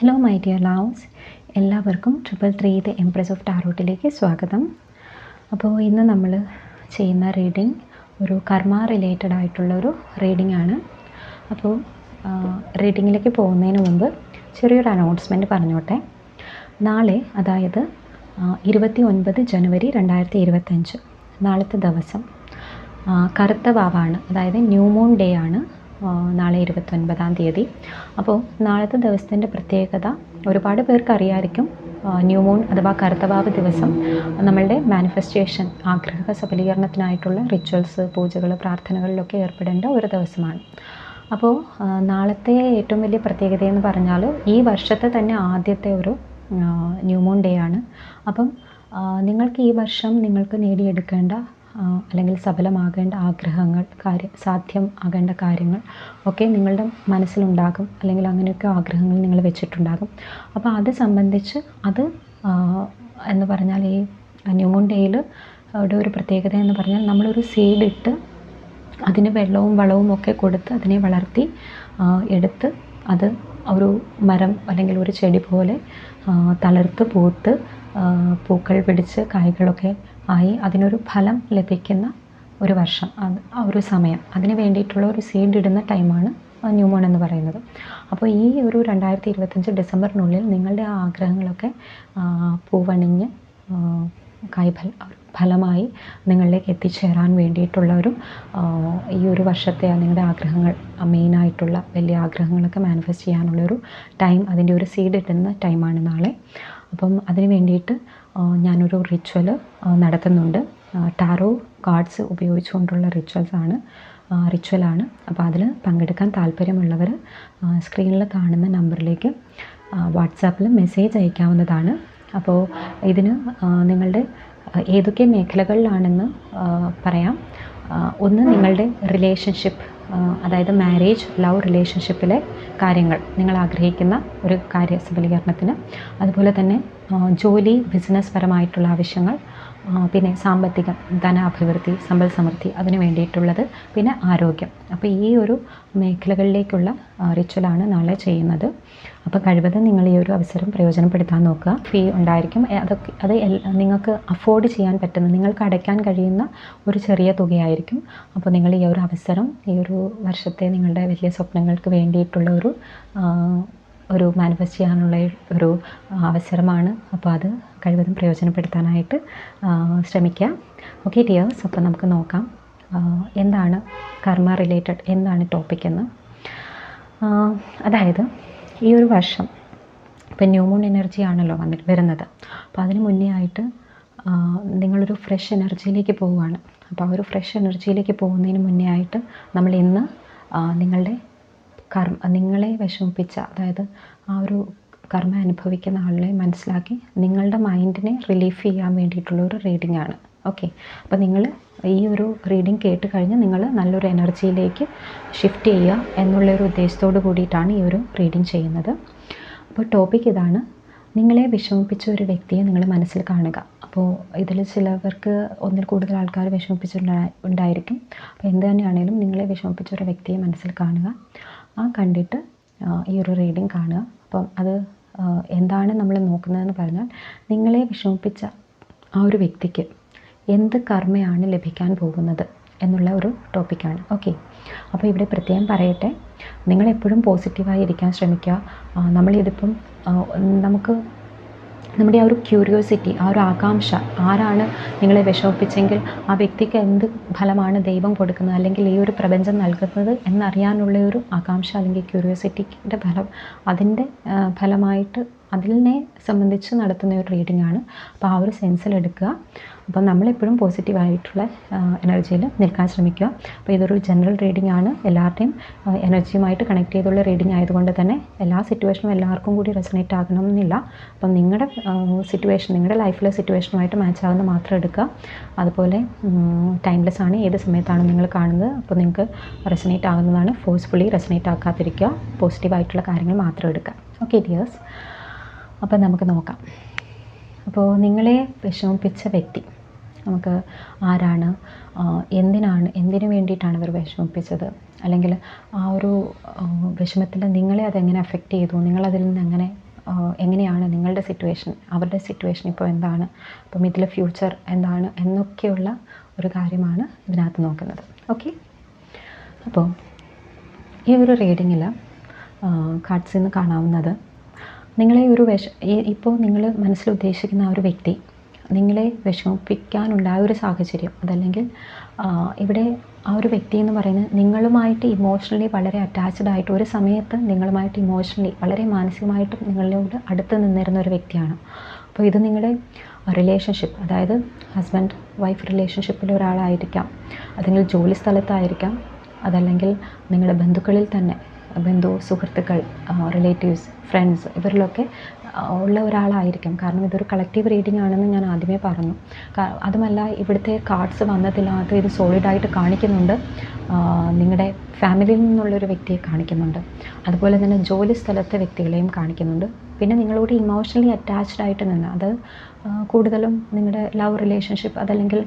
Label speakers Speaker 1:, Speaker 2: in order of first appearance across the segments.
Speaker 1: Hello my dear loves എല്ലാവർക്കും triple three the empress of ടാറോട്ടിലേക്ക് സ്വാഗതം. അപ്പോൾ ഇന്ന് നമ്മൾ ചെയ്യുന്ന റീഡിംഗ് ഒരു കർമ്മ റിലേറ്റഡ് ആയിട്ടുള്ള ഒരു റീഡിംഗ് ആണ്. അപ്പോൾ റീഡിങ്ങിലേക്ക് പോകുന്നതിന് മുമ്പ് ചെറിയൊരു അനൗൺസ്മെന്റ് പറഞ്ഞോട്ടെ. നാളെ അതായത് ഇരുപത്തി ഒൻപത് ജനുവരി രണ്ടായിരത്തി ഇരുപത്തഞ്ച് നാളത്തെ ദിവസം കറുത്ത വാവാണ് അതായത് ന്യൂ മൂൺ ഡേ ആണ്. നാളെ ഇരുപത്തൊൻപതാം തീയതി. അപ്പോൾ നാളത്തെ ദിവസത്തിന്റെ പ്രത്യേകത ഒരുപാട് പേർക്ക് അറിയാമായിരിക്കും ന്യൂ മൂൺ അഥവാ കറുത്തവാവ് ദിവസം. നമ്മളുടെ മാനിഫെസ്റ്റേഷൻ ആഗ്രഹ സഫലീകരണത്തിനായിട്ടുള്ള റിച്വൽസ് പൂജകൾ പ്രാർത്ഥനകളിലൊക്കെ ഏർപ്പെടേണ്ട ഒരു ദിവസമാണ്. അപ്പോൾ നാളത്തെ ഏറ്റവും വലിയ പ്രത്യേകത എന്ന് പറഞ്ഞാൽ ഈ വർഷത്തെ തന്നെ ആദ്യത്തെ ഒരു ന്യൂ മൂൺ ഡേ ആണ്. അപ്പം നിങ്ങൾക്ക് ഈ വർഷം നിങ്ങൾക്ക് നേടിയെടുക്കേണ്ട അല്ലെങ്കിൽ സഫലമാകേണ്ട ആഗ്രഹങ്ങൾ കാര്യം സാധ്യം ആകേണ്ട കാര്യങ്ങൾ ഒക്കെ നിങ്ങളുടെ മനസ്സിലുണ്ടാകും. അല്ലെങ്കിൽ അങ്ങനെയൊക്കെ ആഗ്രഹങ്ങൾ നിങ്ങൾ വെച്ചിട്ടുണ്ടാകും. അപ്പോൾ അത് സംബന്ധിച്ച് അത് എന്ന് പറഞ്ഞാൽ ഈ ന്യൂമോൺ ഡേയിൽ ഒരു പ്രത്യേകത എന്ന് പറഞ്ഞാൽ നമ്മളൊരു സീഡ് ഇട്ട് അതിന് വെള്ളവും വളവും ഒക്കെ കൊടുത്ത് അതിനെ വളർത്തി എടുത്ത് അത് ഒരു മരം അല്ലെങ്കിൽ ഒരു ചെടി പോലെ തളർത്ത് പൂത്ത് പൂക്കൾ പിടിച്ച് കായ്കളൊക്കെ ആയി അതിനൊരു ഫലം ലഭിക്കുന്ന ഒരു വർഷം അത് ഒരു സമയം. അതിന് വേണ്ടിയിട്ടുള്ള ഒരു സീഡ് ഇടുന്ന ടൈമാണ് ന്യൂമോൺ എന്ന് പറയുന്നത്. അപ്പോൾ ഈ ഒരു രണ്ടായിരത്തി ഇരുപത്തഞ്ച് ഡിസംബറിനുള്ളിൽ നിങ്ങളുടെ ആ ആഗ്രഹങ്ങളൊക്കെ പൂവണിഞ്ഞ് കായ്ഫല ഫലമായി നിങ്ങളിലേക്ക് എത്തിച്ചേരാൻ വേണ്ടിയിട്ടുള്ള ഒരു ഈ ഒരു വർഷത്തെ നിങ്ങളുടെ ആഗ്രഹങ്ങൾ മെയിനായിട്ടുള്ള വലിയ ആഗ്രഹങ്ങളൊക്കെ മാനിഫെസ്റ്റ് ചെയ്യാനുള്ളൊരു ടൈം അതിന്റെ ഒരു സീഡ് ഇടുന്ന ടൈമാണ് നാളെ. അപ്പം അതിന് വേണ്ടിയിട്ട് ഞാനൊരു റിച്വൽ നടത്തുന്നുണ്ട്. ടാറോ കാർഡ്സ് ഉപയോഗിച്ചുകൊണ്ടുള്ള റിച്വൽസ് ആണ് റിച്വലാണ് അപ്പോൾ അതിൽ പങ്കെടുക്കാൻ താല്പര്യമുള്ളവർ സ്ക്രീനിൽ കാണുന്ന നമ്പറിലേക്ക് വാട്സാപ്പിൽ മെസ്സേജ് അയക്കാവുന്നതാണ്. അപ്പോൾ ഇതിന് നിങ്ങളുടെ ഏതൊക്കെ മേഖലകളിലാണെന്ന് പറയാം. ഒന്ന് നിങ്ങളുടെ റിലേഷൻഷിപ്പ് അതായത് മാരേജ് ലവ് റിലേഷൻഷിപ്പിലെ കാര്യങ്ങൾ നിങ്ങൾ ആഗ്രഹിക്കുന്ന ഒരു കാര്യ സബലീകരണത്തിന്. അതുപോലെ തന്നെ ജോലി ബിസിനസ് പരമായിട്ടുള്ള ആവശ്യങ്ങൾ പിന്നെ സാമ്പത്തികം ധനാഭിവൃദ്ധി സമ്പൽ സമൃദ്ധി അതിന് വേണ്ടിയിട്ടുള്ളത് പിന്നെ ആരോഗ്യം. അപ്പോൾ ഈ ഒരു മേഖലകളിലേക്കുള്ള റിച്വലാണ് നാളെ ചെയ്യുന്നത്. അപ്പോൾ കഴിവതും നിങ്ങൾ ഈ ഒരു അവസരം പ്രയോജനപ്പെടുത്താൻ നോക്കുക. ഫീ ഉണ്ടായിരിക്കും. അതൊക്കെ അത് നിങ്ങൾക്ക് അഫോർഡ് ചെയ്യാൻ പറ്റുന്ന നിങ്ങൾക്ക് അടയ്ക്കാൻ കഴിയുന്ന ഒരു ചെറിയ തുകയായിരിക്കും. അപ്പോൾ നിങ്ങൾ ഈ ഒരു അവസരം ഈ ഒരു വർഷത്തെ നിങ്ങളുടെ വലിയ സ്വപ്നങ്ങൾക്ക് വേണ്ടിയിട്ടുള്ള ഒരു ഒരു മാനിഫെസ്റ്റ് ചെയ്യാനുള്ള ഒരു അവസരമാണ്. അപ്പോൾ അത് കഴിവതും പ്രയോജനപ്പെടുത്താനായിട്ട് ശ്രമിക്കാം. ശ്രമിക്കുക ഓക്കെ ഡിയേഴ്സ് അപ്പോൾ നമുക്ക് നോക്കാം. എന്താണ് കർമ്മ റിലേറ്റഡ് എന്താണ് ടോപ്പിക് എന്ന്? അതായത് ഈ ഒരു വർഷം ഇപ്പം ന്യൂമൂൺ എനർജി ആണല്ലോ വന്നിട്ട് വരുന്നത്. അപ്പോൾ അതിന് മുന്നേ ആയിട്ട് നിങ്ങളൊരു ഫ്രഷ് എനർജിയിലേക്ക് പോവുകയാണ്. അപ്പോൾ ആ ഒരു ഫ്രഷ് എനർജിയിലേക്ക് പോകുന്നതിന് മുന്നേ ആയിട്ട് നമ്മൾ ഇന്ന് നിങ്ങളുടെ കർമ്മ നിങ്ങളെ വിഷമിപ്പിച്ച അതായത് ആ ഒരു കർമ്മ അനുഭവിക്കുന്ന ആളിനെ മനസ്സിലാക്കി നിങ്ങളുടെ മൈൻഡിനെ റിലീഫ് ചെയ്യാൻ വേണ്ടിയിട്ടുള്ള ഒരു റീഡിംഗ് ആണ്. ഓക്കെ അപ്പോൾ നിങ്ങൾ ഈ ഒരു റീഡിംഗ് കേട്ട് കഴിഞ്ഞ് നിങ്ങൾ നല്ലൊരു എനർജിയിലേക്ക് ഷിഫ്റ്റ് ചെയ്യുക എന്നുള്ള ഒരു ഉദ്ദേശത്തോട് കൂടിയിട്ടാണ് ഈ ഒരു റീഡിംഗ് ചെയ്യുന്നത്. അപ്പോൾ ടോപ്പിക് ഇതാണ് നിങ്ങളെ വിഷമിപ്പിച്ച ഒരു വ്യക്തിയെ നിങ്ങൾ മനസ്സിൽ കാണുക. അപ്പോൾ ഇതിൽ ചിലവർക്ക് ഒന്നിൽ കൂടുതൽ ആൾക്കാർ വിഷമിപ്പിച്ചിട്ടുണ്ടായിരിക്കും അപ്പോൾ എന്ത് തന്നെയാണെങ്കിലും നിങ്ങളെ വിഷമിപ്പിച്ച ഒരു വ്യക്തിയെ മനസ്സിൽ കാണുക. ആ കണ്ടിട്ട് ഈ ഒരു റീഡിങ് കാണുക. അപ്പം അത് എന്താണ് നമ്മൾ നോക്കുന്നതെന്ന് പറഞ്ഞാൽ നിങ്ങളെ വിഷമിപ്പിച്ച ആ ഒരു വ്യക്തിക്ക് എന്ത് കർമ്മയാണ് ലഭിക്കാൻ പോകുന്നത് എന്നുള്ള ഒരു ടോപ്പിക്കാണ് ഓക്കെ അപ്പോൾ ഇവിടെ പ്രത്യേകം പറയട്ടെ നിങ്ങളെപ്പോഴും പോസിറ്റീവായി ഇരിക്കാൻ ശ്രമിക്കുക. നമ്മളിതിപ്പം നമുക്ക് നമ്മുടെ ആ ഒരു ക്യൂരിയോസിറ്റി ആ ഒരു ആകാംക്ഷ ആരാണ് നിങ്ങളെ വിഷമിപ്പിച്ചെങ്കിൽ ആ വ്യക്തിക്ക് എന്ത് ഫലമാണ് ദൈവം കൊടുക്കുന്നത് അല്ലെങ്കിൽ ഈ ഒരു പ്രപഞ്ചം നൽകുന്നത് എന്നറിയാനുള്ള ഒരു ആകാംക്ഷ അല്ലെങ്കിൽ ക്യൂരിയോസിറ്റിന്റെ ഫലം അതിന്റെ ഫലമായിട്ട് അതിനെ സംബന്ധിച്ച് നടത്തുന്ന ഒരു റീഡിംഗ് ആണ്. അപ്പോൾ ആ ഒരു സെൻസിൽ എടുക്കുക. അപ്പോൾ നമ്മളെപ്പോഴും പോസിറ്റീവായിട്ടുള്ള എനർജിയിൽ നിൽക്കാൻ ശ്രമിക്കുക. അപ്പോൾ ഇതൊരു ജനറൽ റീഡിംഗ് ആണ്. എല്ലാവരുടെയും എനർജിയുമായിട്ട് കണക്ട് ചെയ്തുള്ള റീഡിംഗ് ആയതുകൊണ്ട് തന്നെ എല്ലാ സിറ്റുവേഷനും എല്ലാവർക്കും കൂടി റെസണേറ്റ് ആകണമെന്നില്ല. അപ്പം നിങ്ങളുടെ സിറ്റുവേഷൻ നിങ്ങളുടെ ലൈഫിലെ സിറ്റുവേഷനുമായിട്ട് മാച്ച് ആകുന്ന മാത്രം എടുക്കുക. അതുപോലെ ടൈംലെസ് ആണ്. ഏത് സമയത്താണ് നിങ്ങൾ കാണുന്നത്? അപ്പോൾ നിങ്ങൾക്ക് റെസനേറ്റ് ആകുന്നതാണ്. ഫോഴ്സ്ഫുള്ളി റെസനേറ്റ് ആക്കാതിരിക്കുക. പോസിറ്റീവായിട്ടുള്ള കാര്യങ്ങൾ മാത്രം എടുക്കുക. ഓക്കെ ഡിയേഴ്സ് അപ്പോൾ നമുക്ക് നോക്കാം. അപ്പോൾ നിങ്ങളെ വിഷമിപ്പിച്ച വ്യക്തി നമുക്ക് ആരാണ്? എന്തിനാണ് എന്തിനു വേണ്ടിയിട്ടാണ് അവർ വിഷമിപ്പിച്ചത്? അല്ലെങ്കിൽ ആ ഒരു വിഷമത്തിൽ നിങ്ങളെ അതെങ്ങനെ അഫക്റ്റ് ചെയ്തു? നിങ്ങളതിൽ നിന്ന് എങ്ങനെ എങ്ങനെയാണ് നിങ്ങളുടെ സിറ്റുവേഷൻ അവരുടെ സിറ്റുവേഷൻ ഇപ്പോൾ എന്താണ്? അപ്പം ഇതിലെ ഫ്യൂച്ചർ എന്താണ്? എന്നൊക്കെയുള്ള ഒരു കാര്യമാണ് ഇതിനകത്ത് നോക്കുന്നത്. ഓക്കെ അപ്പോൾ ഈ ഒരു റീഡിങ്ങിൽ കാർഡ്സിൽ നിന്ന് കാണാവുന്നത് നിങ്ങളെ ഒരു വിഷ ഇപ്പോൾ നിങ്ങൾ മനസ്സിൽ ഉദ്ദേശിക്കുന്ന ആ ഒരു വ്യക്തി നിങ്ങളെ വിഷമിപ്പിക്കാനുണ്ടായ ഒരു സാഹചര്യം അതല്ലെങ്കിൽ ഇവിടെ ആ ഒരു വ്യക്തി എന്ന് പറയുന്നത് നിങ്ങളുമായിട്ട് ഇമോഷണലി വളരെ അറ്റാച്ച്ഡ് ആയിട്ട് ഒരു സമയത്ത് നിങ്ങളുമായിട്ട് ഇമോഷണലി വളരെ മാനസികമായിട്ട് നിങ്ങളോട് അടുത്ത് നിന്നിരുന്ന ഒരു വ്യക്തിയാണ്. അപ്പോൾ ഇത് നിങ്ങളുടെ റിലേഷൻഷിപ്പ് അതായത് ഹസ്ബൻഡ് വൈഫ് റിലേഷൻഷിപ്പിലെ ഒരാളായിരിക്കാം. അതെങ്കിൽ ജോലി സ്ഥലത്തായിരിക്കാം. അതല്ലെങ്കിൽ നിങ്ങളുടെ ബന്ധുക്കളിൽ തന്നെ ബന്ധു സുഹൃത്തുക്കൾ റിലേറ്റീവ്സ് ഫ്രണ്ട്സ് ഇവരിലൊക്കെ ഉള്ള ഒരാളായിരിക്കും. കാരണം ഇതൊരു കളക്റ്റീവ് റീഡിംഗ് ആണെന്ന് ഞാൻ ആദ്യമേ പറഞ്ഞു. അതുമല്ല ഇവിടുത്തെ കാർഡ്സ് വന്നതിനകത്ത് ഇത് സോളിഡായിട്ട് കാണിക്കുന്നുണ്ട്. നിങ്ങളുടെ ഫാമിലിയിൽ നിന്നുള്ളൊരു വ്യക്തിയെ കാണിക്കുന്നുണ്ട്. അതുപോലെ തന്നെ ജോലി സ്ഥലത്തെ വ്യക്തികളെയും കാണിക്കുന്നുണ്ട്. പിന്നെ നിങ്ങളോട് ഇമോഷണലി അറ്റാച്ച്ഡ് ആയിട്ട് നിന്ന് അത് കൂടുതലും നിങ്ങളുടെ ലവ് റിലേഷൻഷിപ്പ് അതല്ലെങ്കിൽ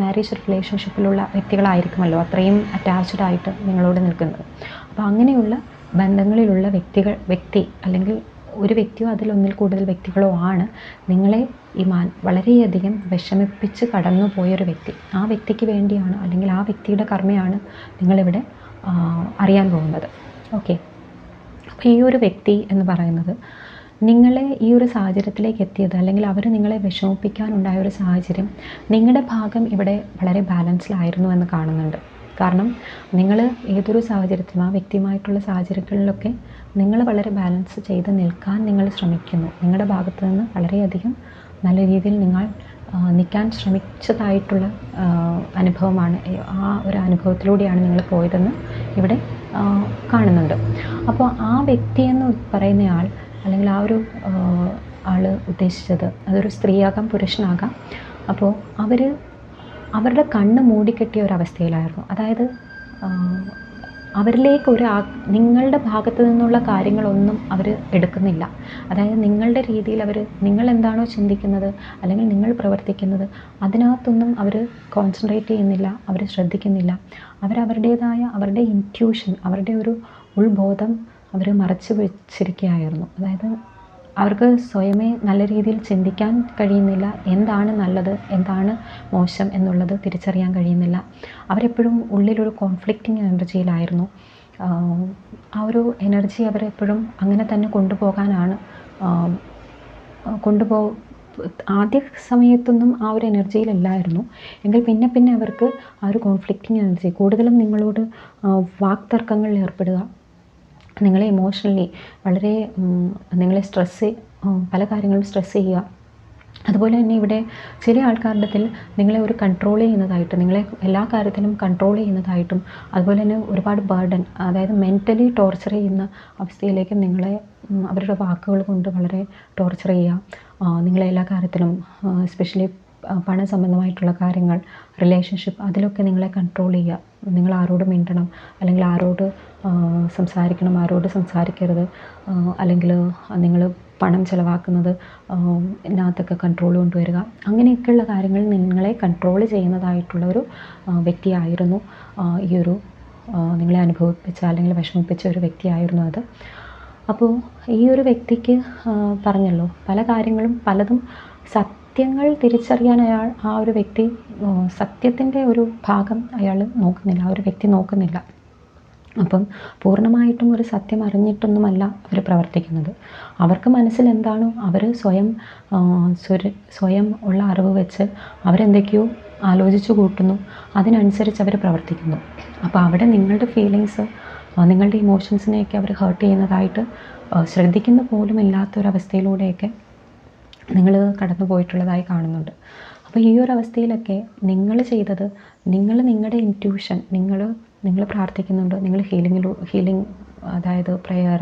Speaker 1: മാരേജ് റിലേഷൻഷിപ്പിലുള്ള വ്യക്തികളായിരിക്കുമല്ലോ അത്രയും അറ്റാച്ച്ഡ് ആയിട്ട് നിങ്ങളോട് നിൽക്കുന്നത്. അപ്പോൾ അങ്ങനെയുള്ള ബന്ധങ്ങളിലുള്ള വ്യക്തികൾ വ്യക്തി അല്ലെങ്കിൽ ഒരു വ്യക്തിയോ അതിലൊന്നിൽ കൂടുതൽ വ്യക്തികളോ ആണ് നിങ്ങളെ ഈ മാൻ വളരെയധികം വിഷമിപ്പിച്ച് കടന്നു പോയൊരു വ്യക്തി. ആ വ്യക്തിക്ക് വേണ്ടിയാണ് അല്ലെങ്കിൽ ആ വ്യക്തിയുടെ കർമ്മയാണ് നിങ്ങളിവിടെ അറിയാൻ പോകുന്നത്. ഓക്കെ. അപ്പോൾ ഈ ഒരു വ്യക്തി എന്ന് പറയുന്നത് നിങ്ങളെ ഈ ഒരു സാഹചര്യത്തിലേക്ക് എത്തിയത് അല്ലെങ്കിൽ അവർ നിങ്ങളെ വിഷമിപ്പിക്കാനുണ്ടായ ഒരു സാഹചര്യം നിങ്ങളുടെ ഭാഗം ഇവിടെ വളരെ ബാലൻസ്ഡായിരുന്നു എന്ന് കാണുന്നുണ്ട്. കാരണം നിങ്ങൾ ഏതൊരു സാഹചര്യത്തിലും ആ വ്യക്തിയുമായിട്ടുള്ള സാഹചര്യങ്ങളിലൊക്കെ നിങ്ങൾ വളരെ ബാലൻസ് ചെയ്ത് നിൽക്കാൻ നിങ്ങൾ ശ്രമിക്കുന്നു. നിങ്ങളുടെ ഭാഗത്തു നിന്ന് വളരെയധികം നല്ല രീതിയിൽ നിങ്ങൾ നിൽക്കാൻ ശ്രമിച്ചതായിട്ടുള്ള അനുഭവമാണ് ആ ഒരു അനുഭവത്തിലൂടെയാണ് നിങ്ങൾ പോയതെന്ന് ഇവിടെ കാണുന്നുണ്ട്. അപ്പോൾ ആ വ്യക്തി എന്ന് പറയുന്നയാൾ അല്ലെങ്കിൽ ആ ഒരു ആൾ ഉദ്ദേശിച്ചത് അതൊരു സ്ത്രീയാകാം പുരുഷനാകാം. അപ്പോൾ അവർ അവരുടെ കണ്ണ് മൂടിക്കെട്ടിയ ഒരവസ്ഥയിലായിരുന്നു അതായത് അവരിലേക്ക് ഒരു നിങ്ങളുടെ ഭാഗത്തു നിന്നുള്ള കാര്യങ്ങളൊന്നും അവർ എടുക്കുന്നില്ല. അതായത് നിങ്ങളുടെ രീതിയിൽ അവർ നിങ്ങൾ എന്താണോ ചിന്തിക്കുന്നത് അല്ലെങ്കിൽ നിങ്ങൾ പ്രവർത്തിക്കുന്നത് അതിനകത്തൊന്നും അവർ കോൺസെൻട്രേറ്റ് ചെയ്യുന്നില്ല അവർ ശ്രദ്ധിക്കുന്നില്ല. അവരവരുടേതായ അവരുടെ ഇന്റ്യൂഷൻ അവരുടെ ഒരു ഉൾബോധം അവർ മറച്ചു വെച്ചിരിക്കുകയായിരുന്നു. അതായത് അവർക്ക് സ്വയമേ നല്ല രീതിയിൽ ചിന്തിക്കാൻ കഴിയുന്നില്ല. എന്താണ് നല്ലത്? എന്താണ് മോശം എന്നുള്ളത് തിരിച്ചറിയാൻ കഴിയുന്നില്ല. അവരെപ്പോഴും ഉള്ളിലൊരു കോൺഫ്ലിക്റ്റിംഗ് എനർജിയിലായിരുന്നു. ആ ഒരു എനർജി അവരെപ്പോഴും അങ്ങനെ തന്നെ കൊണ്ടുപോകാനാണ്. കൊണ്ടുപോ ആദ്യ സമയത്തൊന്നും ആ ഒരു എനർജിയിലല്ലായിരുന്നു. എങ്കിൽ പിന്നെ പിന്നെ അവർക്ക് ആ ഒരു കോൺഫ്ലിക്റ്റിംഗ് എനർജി കൂടുതലും നിങ്ങളോട് വാക്തർക്കങ്ങളിൽ ഏർപ്പെടുക നിങ്ങളെ ഇമോഷണലി വളരെ നിങ്ങളെ സ്ട്രെസ് പല കാര്യങ്ങളും സ്ട്രെസ് ചെയ്യുക. അതുപോലെ തന്നെ ഇവിടെ ചില ആൾക്കാരുടെ നിങ്ങളെ ഒരു കൺട്രോൾ ചെയ്യുന്നതായിട്ട് നിങ്ങളെ എല്ലാ കാര്യത്തിലും കൺട്രോൾ ചെയ്യുന്നതായിട്ടും അതുപോലെ തന്നെ ഒരുപാട് ബർഡൻ അതായത് മെന്റലി ടോർച്ചർ ചെയ്യുന്ന അവസ്ഥയിലേക്ക് നിങ്ങളെ അവരുടെ വാക്കുകൾ കൊണ്ട് വളരെ ടോർച്ചർ ചെയ്യുക. നിങ്ങളെ എല്ലാ കാര്യത്തിലും എസ്പെഷ്യലി പണ സംബന്ധമായിട്ടുള്ള കാര്യങ്ങൾ റിലേഷൻഷിപ്പ് അതിലൊക്കെ നിങ്ങളെ കൺട്രോൾ ചെയ്യുക. നിങ്ങൾ ആരോട് മിണ്ടണം അല്ലെങ്കിൽ ആരോട് സംസാരിക്കണം ആരോട് സംസാരിക്കരുത് അല്ലെങ്കിൽ നിങ്ങൾ പണം ചിലവാക്കുന്നത് ഇതിനകത്തൊക്കെ കൺട്രോൾ കൊണ്ടുവരിക. അങ്ങനെയൊക്കെയുള്ള കാര്യങ്ങൾ നിങ്ങളെ കൺട്രോൾ ചെയ്യുന്നതായിട്ടുള്ള ഒരു വ്യക്തിയായിരുന്നു ഈ ഒരു നിങ്ങളെ അനുഭവിപ്പിച്ച അല്ലെങ്കിൽ വിഷമിപ്പിച്ച ഒരു വ്യക്തിയായിരുന്നു അത്. അപ്പോൾ ഈ ഒരു വ്യക്തിക്ക് പറഞ്ഞല്ലോ പല കാര്യങ്ങളും പലതും സത്യങ്ങൾ തിരിച്ചറിയാൻ അയാൾ ആ ഒരു വ്യക്തി സത്യത്തിന്റെ ഒരു ഭാഗം അയാൾ നോക്കുന്നില്ല ആ ഒരു വ്യക്തി നോക്കുന്നില്ല. അപ്പം പൂർണമായിട്ടും ഒരു സത്യം അറിഞ്ഞിട്ടൊന്നുമല്ല അവർ പ്രവർത്തിക്കുന്നത്. അവർക്ക് മനസ്സിൽ എന്താണോ? അവർ സ്വയം സ്വയം ഉള്ള അറിവ് വെച്ച് അവരെന്തൊക്കെയോ ആലോചിച്ചു കൂട്ടുന്നു അതിനനുസരിച്ച് അവർ പ്രവർത്തിക്കുന്നു. അപ്പോൾ അവിടെ നിങ്ങളുടെ ഫീലിങ്സ് നിങ്ങളുടെ ഇമോഷൻസിനെയൊക്കെ അവർ ഹേർട്ട് ചെയ്യുന്നതായിട്ട് ശ്രദ്ധിക്കുന്ന പോലും ഇല്ലാത്തൊരവസ്ഥയിലൂടെയൊക്കെ നിങ്ങൾ കടന്നു പോയിട്ടുള്ളതായി കാണുന്നുണ്ട്. അപ്പോൾ ഈ ഒരു അവസ്ഥയിലൊക്കെ നിങ്ങൾ ചെയ്തത് നിങ്ങൾ നിങ്ങളുടെ ഇന്റ്യൂഷൻ നിങ്ങൾ നിങ്ങൾ പ്രാർത്ഥിക്കുന്നുണ്ട് നിങ്ങൾ ഹീലിങ്ങിലൂ ഹീലിംഗ് അതായത് പ്രെയർ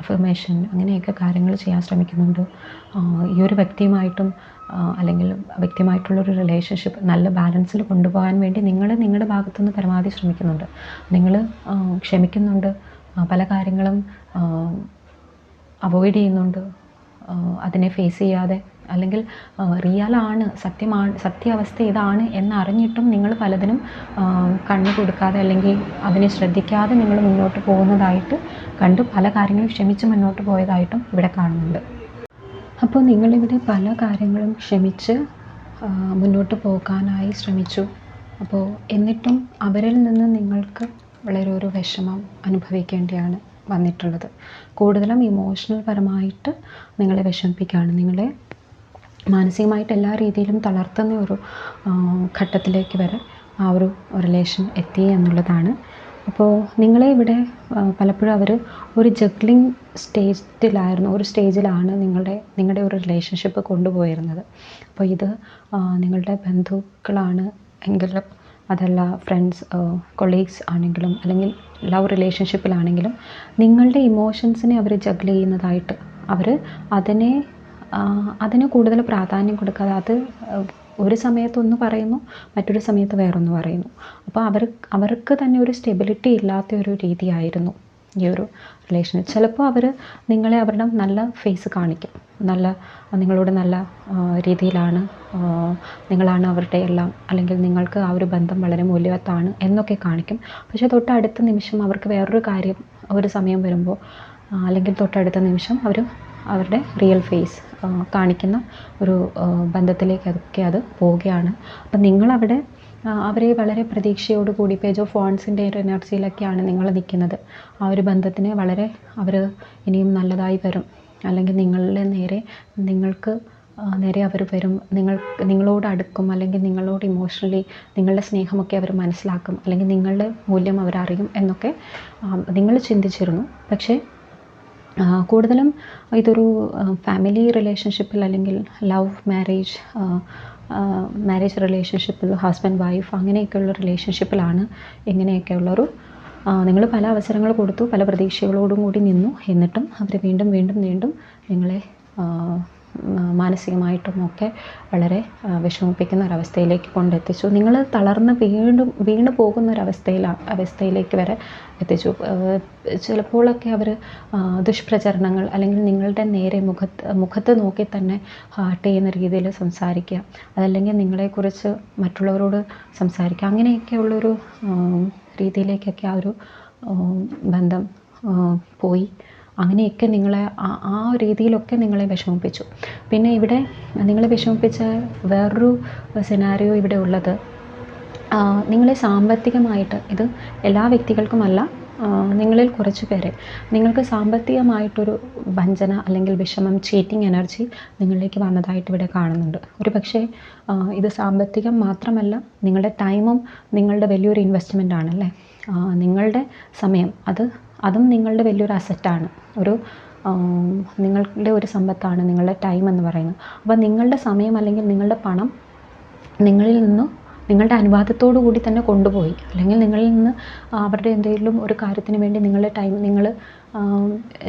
Speaker 1: അഫർമേഷൻ അങ്ങനെയൊക്കെ കാര്യങ്ങൾ ചെയ്യാൻ ശ്രമിക്കുന്നുണ്ട്. ഈ ഒരു വ്യക്തിയുമായിട്ടും അല്ലെങ്കിൽ വ്യക്തിയുമായിട്ടുള്ളൊരു റിലേഷൻഷിപ്പ് നല്ല ബാലൻസിൽ കൊണ്ടുപോകാൻ വേണ്ടി നിങ്ങൾ നിങ്ങളുടെ ഭാഗത്തുനിന്ന് പരമാവധി ശ്രമിക്കുന്നുണ്ട്. നിങ്ങൾ ക്ഷമിക്കുന്നുണ്ട് പല കാര്യങ്ങളും അവോയ്ഡ് ചെയ്യുന്നുണ്ട് അതിനെ ഫേസ് ചെയ്യാതെ അല്ലെങ്കിൽ റിയലാണ് സത്യമാണ് സത്യാവസ്ഥ ഇതാണ് എന്നറിഞ്ഞിട്ടും നിങ്ങൾ പലതിനും കണ്ണ് കൊടുക്കാതെ അല്ലെങ്കിൽ അതിനെ ശ്രദ്ധിക്കാതെ നിങ്ങൾ മുന്നോട്ട് പോകുന്നതായിട്ട് കണ്ട് പല കാര്യങ്ങളും ക്ഷമിച്ച് മുന്നോട്ട് പോയതായിട്ടും ഇവിടെ കാണുന്നുണ്ട്. അപ്പോൾ നിങ്ങളിവിടെ പല കാര്യങ്ങളും ക്ഷമിച്ച് മുന്നോട്ട് പോകാനായി ശ്രമിച്ചു. അപ്പോൾ എന്നിട്ടും അവരിൽ നിന്ന് നിങ്ങൾക്ക് വളരെ ഒരു വിഷമം അനുഭവിക്കേണ്ടിയാണ്. വന്നിട്ടുള്ളത്. കൂടുതലും ഇമോഷണൽ പരമായിട്ട് നിങ്ങളെ വിഷമിപ്പിക്കുകയാണ് നിങ്ങളെ മാനസികമായിട്ട് എല്ലാ രീതിയിലും തളർത്തുന്ന ഒരു ഘട്ടത്തിലേക്ക് വരെ ആ ഒരു റിലേഷൻ എത്തി എന്നുള്ളതാണ്. അപ്പോൾ നിങ്ങളെ ഇവിടെ പലപ്പോഴും അവർ ഒരു ജഗ്ലിംഗ് സ്റ്റേജിലായിരുന്നു ഒരു സ്റ്റേജിലാണ് നിങ്ങളുടെ നിങ്ങളുടെ ഒരു റിലേഷൻഷിപ്പ് കൊണ്ടുപോയിരുന്നത്. അപ്പോൾ ഇത് നിങ്ങളുടെ ബന്ധുക്കളാണ് എങ്കിലും അതല്ല ഫ്രണ്ട്സ് കൊളീഗ്സ് ആണെങ്കിലും അല്ലെങ്കിൽ ലവ് റിലേഷൻഷിപ്പിലാണെങ്കിലും നിങ്ങളുടെ ഇമോഷൻസിനെ അവർ ജഗ്ല് ചെയ്യുന്നതായിട്ട് അവർ അതിനെ അതിന് കൂടുതൽ പ്രാധാന്യം കൊടുക്കാതെ അത് ഒരു സമയത്ത് ഒന്ന് പറയുന്നു മറ്റൊരു സമയത്ത് വേറൊന്ന് പറയുന്നു. അപ്പോൾ അവർ അവർക്ക് തന്നെ ഒരു സ്റ്റെബിലിറ്റി ഇല്ലാത്ത ഒരു രീതിയായിരുന്നു. ഈ ഒരു റിലേഷനിൽ ചിലപ്പോൾ അവർ നിങ്ങളെ അവരുടെ നല്ല ഫേസ് കാണിക്കും. നല്ല നിങ്ങളോട് നല്ല രീതിയിലാണ് നിങ്ങളാണ് അവരുടെ എല്ലാം അല്ലെങ്കിൽ നിങ്ങൾക്ക് ആ ഒരു ബന്ധം വളരെ മൂല്യവത്താണ് എന്നൊക്കെ കാണിക്കും. പക്ഷേ തൊട്ടടുത്ത നിമിഷം അവർക്ക് വേറൊരു കാര്യം ഒരു സമയം വരുമ്പോൾ അല്ലെങ്കിൽ തൊട്ടടുത്ത നിമിഷം അവർ അവരുടെ റിയൽ ഫേസ് കാണിക്കുന്ന ഒരു ബന്ധത്തിലേക്ക് അതൊക്കെ അത് പോവുകയാണ്. അപ്പം നിങ്ങളവിടെ അവരെ വളരെ പ്രതീക്ഷയോടുകൂടി പേജ് ഓഫ് ഫോൺസിന്റെ ഒരു എനർജിയിലൊക്കെയാണ് നിങ്ങൾ നിൽക്കുന്നത്. ആ ഒരു ബന്ധത്തിന് വളരെ അവർ ഇനിയും നല്ലതായി വരും. അല്ലെങ്കിൽ നിങ്ങളുടെ നേരെ നിങ്ങൾക്ക് നേരെ അവർ വരും. നിങ്ങൾ നിങ്ങളോട് അടുക്കും. അല്ലെങ്കിൽ നിങ്ങളോട് ഇമോഷണലി നിങ്ങളുടെ സ്നേഹമൊക്കെ അവർ മനസ്സിലാക്കും. അല്ലെങ്കിൽ നിങ്ങളുടെ മൂല്യം അവരറിയും എന്നൊക്കെ നിങ്ങൾ ചിന്തിച്ചിരുന്നു. പക്ഷേ കൂടുതലും ഇതൊരു ഫാമിലി റിലേഷൻഷിപ്പിൽ അല്ലെങ്കിൽ ലവ് മാരേജ് മാരേജ് റിലേഷൻഷിപ്പിൽ ഹസ്ബൻഡ് വൈഫ് അങ്ങനെയൊക്കെയുള്ള റിലേഷൻഷിപ്പിലാണ് ഇങ്ങനെയൊക്കെയുള്ളൊരു നിങ്ങൾ പല അവസരങ്ങൾ കൊടുത്തു പല പ്രതീക്ഷകളോടും കൂടി നിന്നു. എന്നിട്ടും അവർ വീണ്ടും വീണ്ടും വീണ്ടും നിങ്ങളെ മാനസികമായിട്ടും ഒക്കെ വളരെ വിഷമിപ്പിക്കുന്ന ഒരവസ്ഥയിലേക്ക് കൊണ്ടെത്തിച്ചു. നിങ്ങൾ തളർന്ന് വീണ്ടും വീണ് പോകുന്ന ഒരവസ്ഥയിൽ അവസ്ഥയിലേക്ക് വരെ എത്തിച്ചു. ചിലപ്പോഴൊക്കെ അവർ ദുഷ്പ്രചരണങ്ങൾ അല്ലെങ്കിൽ നിങ്ങളുടെ നേരെ മുഖത്ത് മുഖത്ത് നോക്കി തന്നെ ഹാർട്ട് ചെയ്യുന്ന രീതിയിൽ സംസാരിക്കുക. അതല്ലെങ്കിൽ നിങ്ങളെക്കുറിച്ച് മറ്റുള്ളവരോട് സംസാരിക്കുക. അങ്ങനെയൊക്കെയുള്ളൊരു രീതിയിലേക്കൊക്കെ ആ ഒരു ബന്ധം പോയി. അങ്ങനെയൊക്കെ നിങ്ങളെ ആ ആ രീതിയിലൊക്കെ നിങ്ങളെ വിഷമിപ്പിച്ചു. പിന്നെ ഇവിടെ നിങ്ങളെ വിഷമിപ്പിച്ച വേറൊരു സിനാരിയോ ഇവിടെ ഉള്ളത്. നിങ്ങളെ സാമ്പത്തികമായിട്ട് ഇത് എല്ലാ വ്യക്തികൾക്കുമല്ല നിങ്ങളിൽ കുറച്ച് പേരെ. നിങ്ങൾക്ക് സാമ്പത്തികമായിട്ടൊരു വഞ്ചന അല്ലെങ്കിൽ വിഷമം ചീറ്റിംഗ് എനർജി നിങ്ങളിലേക്ക് വന്നതായിട്ട് ഇവിടെ കാണുന്നുണ്ട്. ഒരു പക്ഷേ ഇത് സാമ്പത്തികം മാത്രമല്ല നിങ്ങളുടെ ടൈമും നിങ്ങളുടെ വലിയൊരു ഇൻവെസ്റ്റ്മെന്റ് ആണല്ലേ? നിങ്ങളുടെ സമയം അത് അതും നിങ്ങളുടെ വലിയൊരു അസറ്റാണ് ഒരു നിങ്ങളുടെ ഒരു സമ്പത്താണ് നിങ്ങളുടെ ടൈം എന്ന് പറയുന്നത്. അപ്പോൾ നിങ്ങളുടെ സമയം അല്ലെങ്കിൽ നിങ്ങളുടെ പണം നിങ്ങളിൽ നിന്ന് നിങ്ങളുടെ അനുവാദത്തോടു കൂടി തന്നെ കൊണ്ടുപോയി. അല്ലെങ്കിൽ നിങ്ങളിൽ നിന്ന് അവരുടെ എന്തെങ്കിലും ഒരു കാര്യത്തിന് വേണ്ടി നിങ്ങളുടെ ടൈം നിങ്ങൾ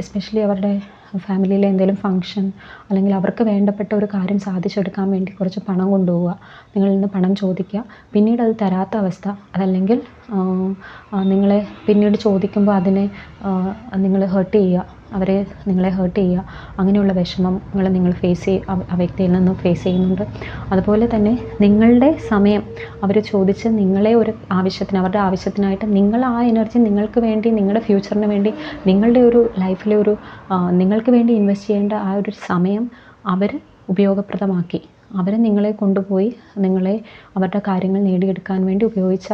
Speaker 1: എസ്പെഷ്യലി അവരുടെ ഫാമിലിയിലെ എന്തെങ്കിലും ഫങ്ഷൻ അല്ലെങ്കിൽ അവർക്ക് വേണ്ടപ്പെട്ട ഒരു കാര്യം സാധിച്ചെടുക്കാൻ വേണ്ടി കുറച്ച് പണം കൊണ്ടുപോവുക. നിങ്ങളിൽ നിന്ന് പണം ചോദിക്കുക. പിന്നീട് അത് തരാത്ത അവസ്ഥ അതല്ലെങ്കിൽ നിങ്ങളെ പിന്നീട് ചോദിക്കുമ്പോൾ അതിനെ നിങ്ങൾ ഹേർട്ട് ചെയ്യുക. അവരെ നിങ്ങളെ ഹേർട്ട് ചെയ്യുക. അങ്ങനെയുള്ള വിഷമങ്ങൾ നിങ്ങൾ ഫേസ് ചെയ്യ ആ- വ്യക്തിയിൽ നിന്ന് ഫേസ് ചെയ്യുന്നുണ്ട്. അതുപോലെ തന്നെ നിങ്ങളുടെ സമയം അവർ ചോദിച്ച് നിങ്ങളെ ഒരു ആവശ്യത്തിന് അവരുടെ ആവശ്യത്തിനായിട്ട് നിങ്ങൾ ആ എനർജി നിങ്ങൾക്ക് വേണ്ടി നിങ്ങളുടെ ഫ്യൂച്ചറിന് വേണ്ടി നിങ്ങളുടെ ഒരു ലൈഫിലെ ഒരു ആ, നിങ്ങൾക്ക് വേണ്ടി ഇൻവെസ്റ്റ് ചെയ്യേണ്ട ആ ഒരു സമയം അവർ ഉപയോഗപ്രദമാക്കി. അവർ നിങ്ങളെ കൊണ്ടുപോയി നിങ്ങളെ അവരുടെ കാര്യങ്ങൾ നേടിയെടുക്കാൻ വേണ്ടി ഉപയോഗിച്ച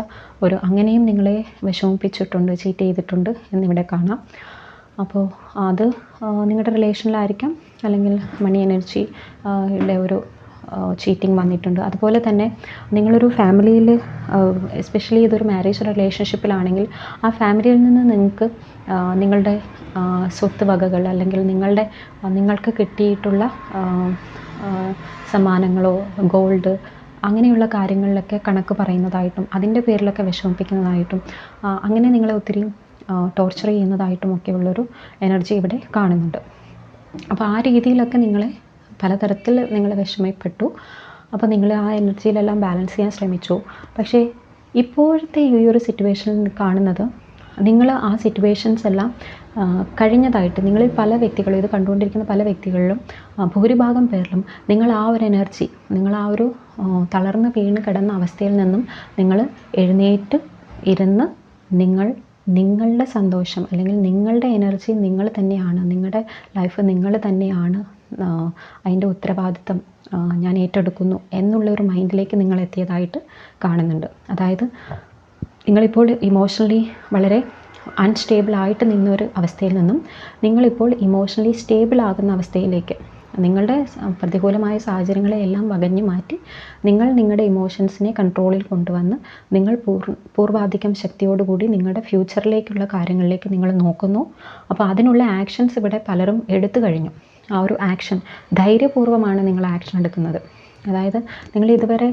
Speaker 1: ഒരു അങ്ങനെയും നിങ്ങളെ വിഷമിപ്പിച്ചിട്ടുണ്ട് ചീറ്റ് ചെയ്തിട്ടുണ്ട് എന്നിവിടെ കാണാം. അപ്പോൾ അത് നിങ്ങളുടെ റിലേഷനിലായിരിക്കാം അല്ലെങ്കിൽ മണി എനർജി യുടെ ഒരു ചീറ്റിംഗ് വന്നിട്ടുണ്ട്. അതുപോലെ തന്നെ നിങ്ങളൊരു ഫാമിലിയിൽ എസ്പെഷ്യലി ഇതൊരു മാരേജ് റിലേഷൻഷിപ്പിലാണെങ്കിൽ ആ ഫാമിലിയിൽ നിന്ന് നിങ്ങൾക്ക് നിങ്ങളുടെ സ്വത്ത് വകകൾ അല്ലെങ്കിൽ നിങ്ങളുടെ നിങ്ങൾക്ക് കിട്ടിയിട്ടുള്ള സമ്മാനങ്ങളോ ഗോൾഡ് അങ്ങനെയുള്ള കാര്യങ്ങളിലൊക്കെ കണക്ക് പറയുന്നതായിട്ടും അതിന്റെ പേരിലൊക്കെ വിഷമിപ്പിക്കുന്നതായിട്ടും അങ്ങനെ നിങ്ങളെ ഒത്തിരി ടോർച്ചർ ചെയ്യുന്നതായിട്ടും ഒക്കെയുള്ളൊരു എനർജി ഇവിടെ കാണുന്നുണ്ട്. അപ്പോൾ ആ രീതിയിലൊക്കെ നിങ്ങളെ പലതരത്തിൽ നിങ്ങൾ വിഷമപ്പെട്ടു അപ്പോൾ നിങ്ങൾ ആ എനർജിയിലെല്ലാം ബാലൻസ് ചെയ്യാൻ ശ്രമിച്ചു. പക്ഷേ ഇപ്പോഴത്തെ ഈ ഒരു സിറ്റുവേഷനിൽ കാണുന്നത് നിങ്ങൾ ആ സിറ്റുവേഷൻസ് എല്ലാം കഴിഞ്ഞതായിട്ട് നിങ്ങളിൽ പല വ്യക്തികളും ഇത് കണ്ടുകൊണ്ടിരിക്കുന്ന പല വ്യക്തികളിലും ഭൂരിഭാഗം പേരിലും നിങ്ങൾ ആ ഒരു എനർജി നിങ്ങൾ ആ ഒരു തളർന്ന് വീണ് കിടന്ന അവസ്ഥയിൽ നിന്നും നിങ്ങൾ എഴുന്നേറ്റ് ഇരുന്ന് നിങ്ങൾ നിങ്ങളുടെ സന്തോഷം അല്ലെങ്കിൽ നിങ്ങളുടെ എനർജി നിങ്ങൾ തന്നെയാണ് നിങ്ങളുടെ ലൈഫ് നിങ്ങൾ തന്നെയാണ് അതിന്റെ ഉത്തരവാദിത്തം ഞാൻ ഏറ്റെടുക്കുന്നു എന്നുള്ള ഒരു മൈൻഡിലേക്ക് നിങ്ങൾ എത്തിയതായിട്ട് കാണുന്നുണ്ട്. അതായത് നിങ്ങളിപ്പോൾ ഇമോഷണലി വളരെ അൺസ്റ്റേബിളായിട്ട് നിന്നൊരു അവസ്ഥയിൽ നിന്നും നിങ്ങളിപ്പോൾ ഇമോഷണലി സ്റ്റേബിൾ ആകുന്ന അവസ്ഥയിലേക്ക് നിങ്ങളുടെ പ്രതികൂലമായ സാഹചര്യങ്ങളെ എല്ലാം വകഞ്ഞു മാറ്റി നിങ്ങൾ നിങ്ങളുടെ ഇമോഷൻസിനെ കൺട്രോളിൽ കൊണ്ടുവന്ന് നിങ്ങൾ പൂർ പൂർവാധികം ശക്തിയോടുകൂടി നിങ്ങളുടെ ഫ്യൂച്ചറിലേക്കുള്ള കാര്യങ്ങളിലേക്ക് നിങ്ങൾ നോക്കുന്നു. അപ്പോൾ അതിനുള്ള ആക്ഷൻസ് ഇവിടെ പലരും എടുത്തു കഴിഞ്ഞു. ആ ഒരു ആക്ഷൻ ധൈര്യപൂർവമാണ് നിങ്ങൾ ആക്ഷൻ എടുക്കുന്നത്. അതായത് നിങ്ങൾ ഇതുവരെ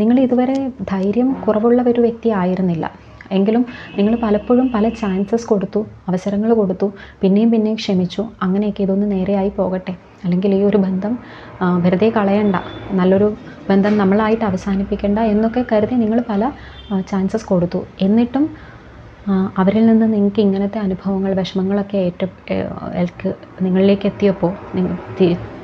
Speaker 1: നിങ്ങൾ ഇതുവരെ ധൈര്യം കുറവുള്ള ഒരു വ്യക്തി ആയിരുന്നില്ല. എങ്കിലും നിങ്ങൾ പലപ്പോഴും പല ചാൻസസ് കൊടുത്തു അവസരങ്ങൾ കൊടുത്തു പിന്നെയും പിന്നെയും ക്ഷമിച്ചു. അങ്ങനെയൊക്കെ ഇതൊന്ന് നേരെയായി പോകട്ടെ. അല്ലെങ്കിൽ ഈ ഒരു ബന്ധം വെറുതെ കളയണ്ട. നല്ലൊരു ബന്ധം നമ്മളായിട്ട് അവസാനിപ്പിക്കേണ്ട എന്നൊക്കെ കരുതി നിങ്ങൾ പല ചാൻസസ് കൊടുത്തു. എന്നിട്ടും അവരിൽ നിന്ന് നിങ്ങൾക്ക് ഇങ്ങനത്തെ അനുഭവങ്ങൾ വിഷമങ്ങളൊക്കെ ഏറ്റ ഏൽക്ക് നിങ്ങളിലേക്ക് എത്തിയപ്പോൾ നിങ്ങൾ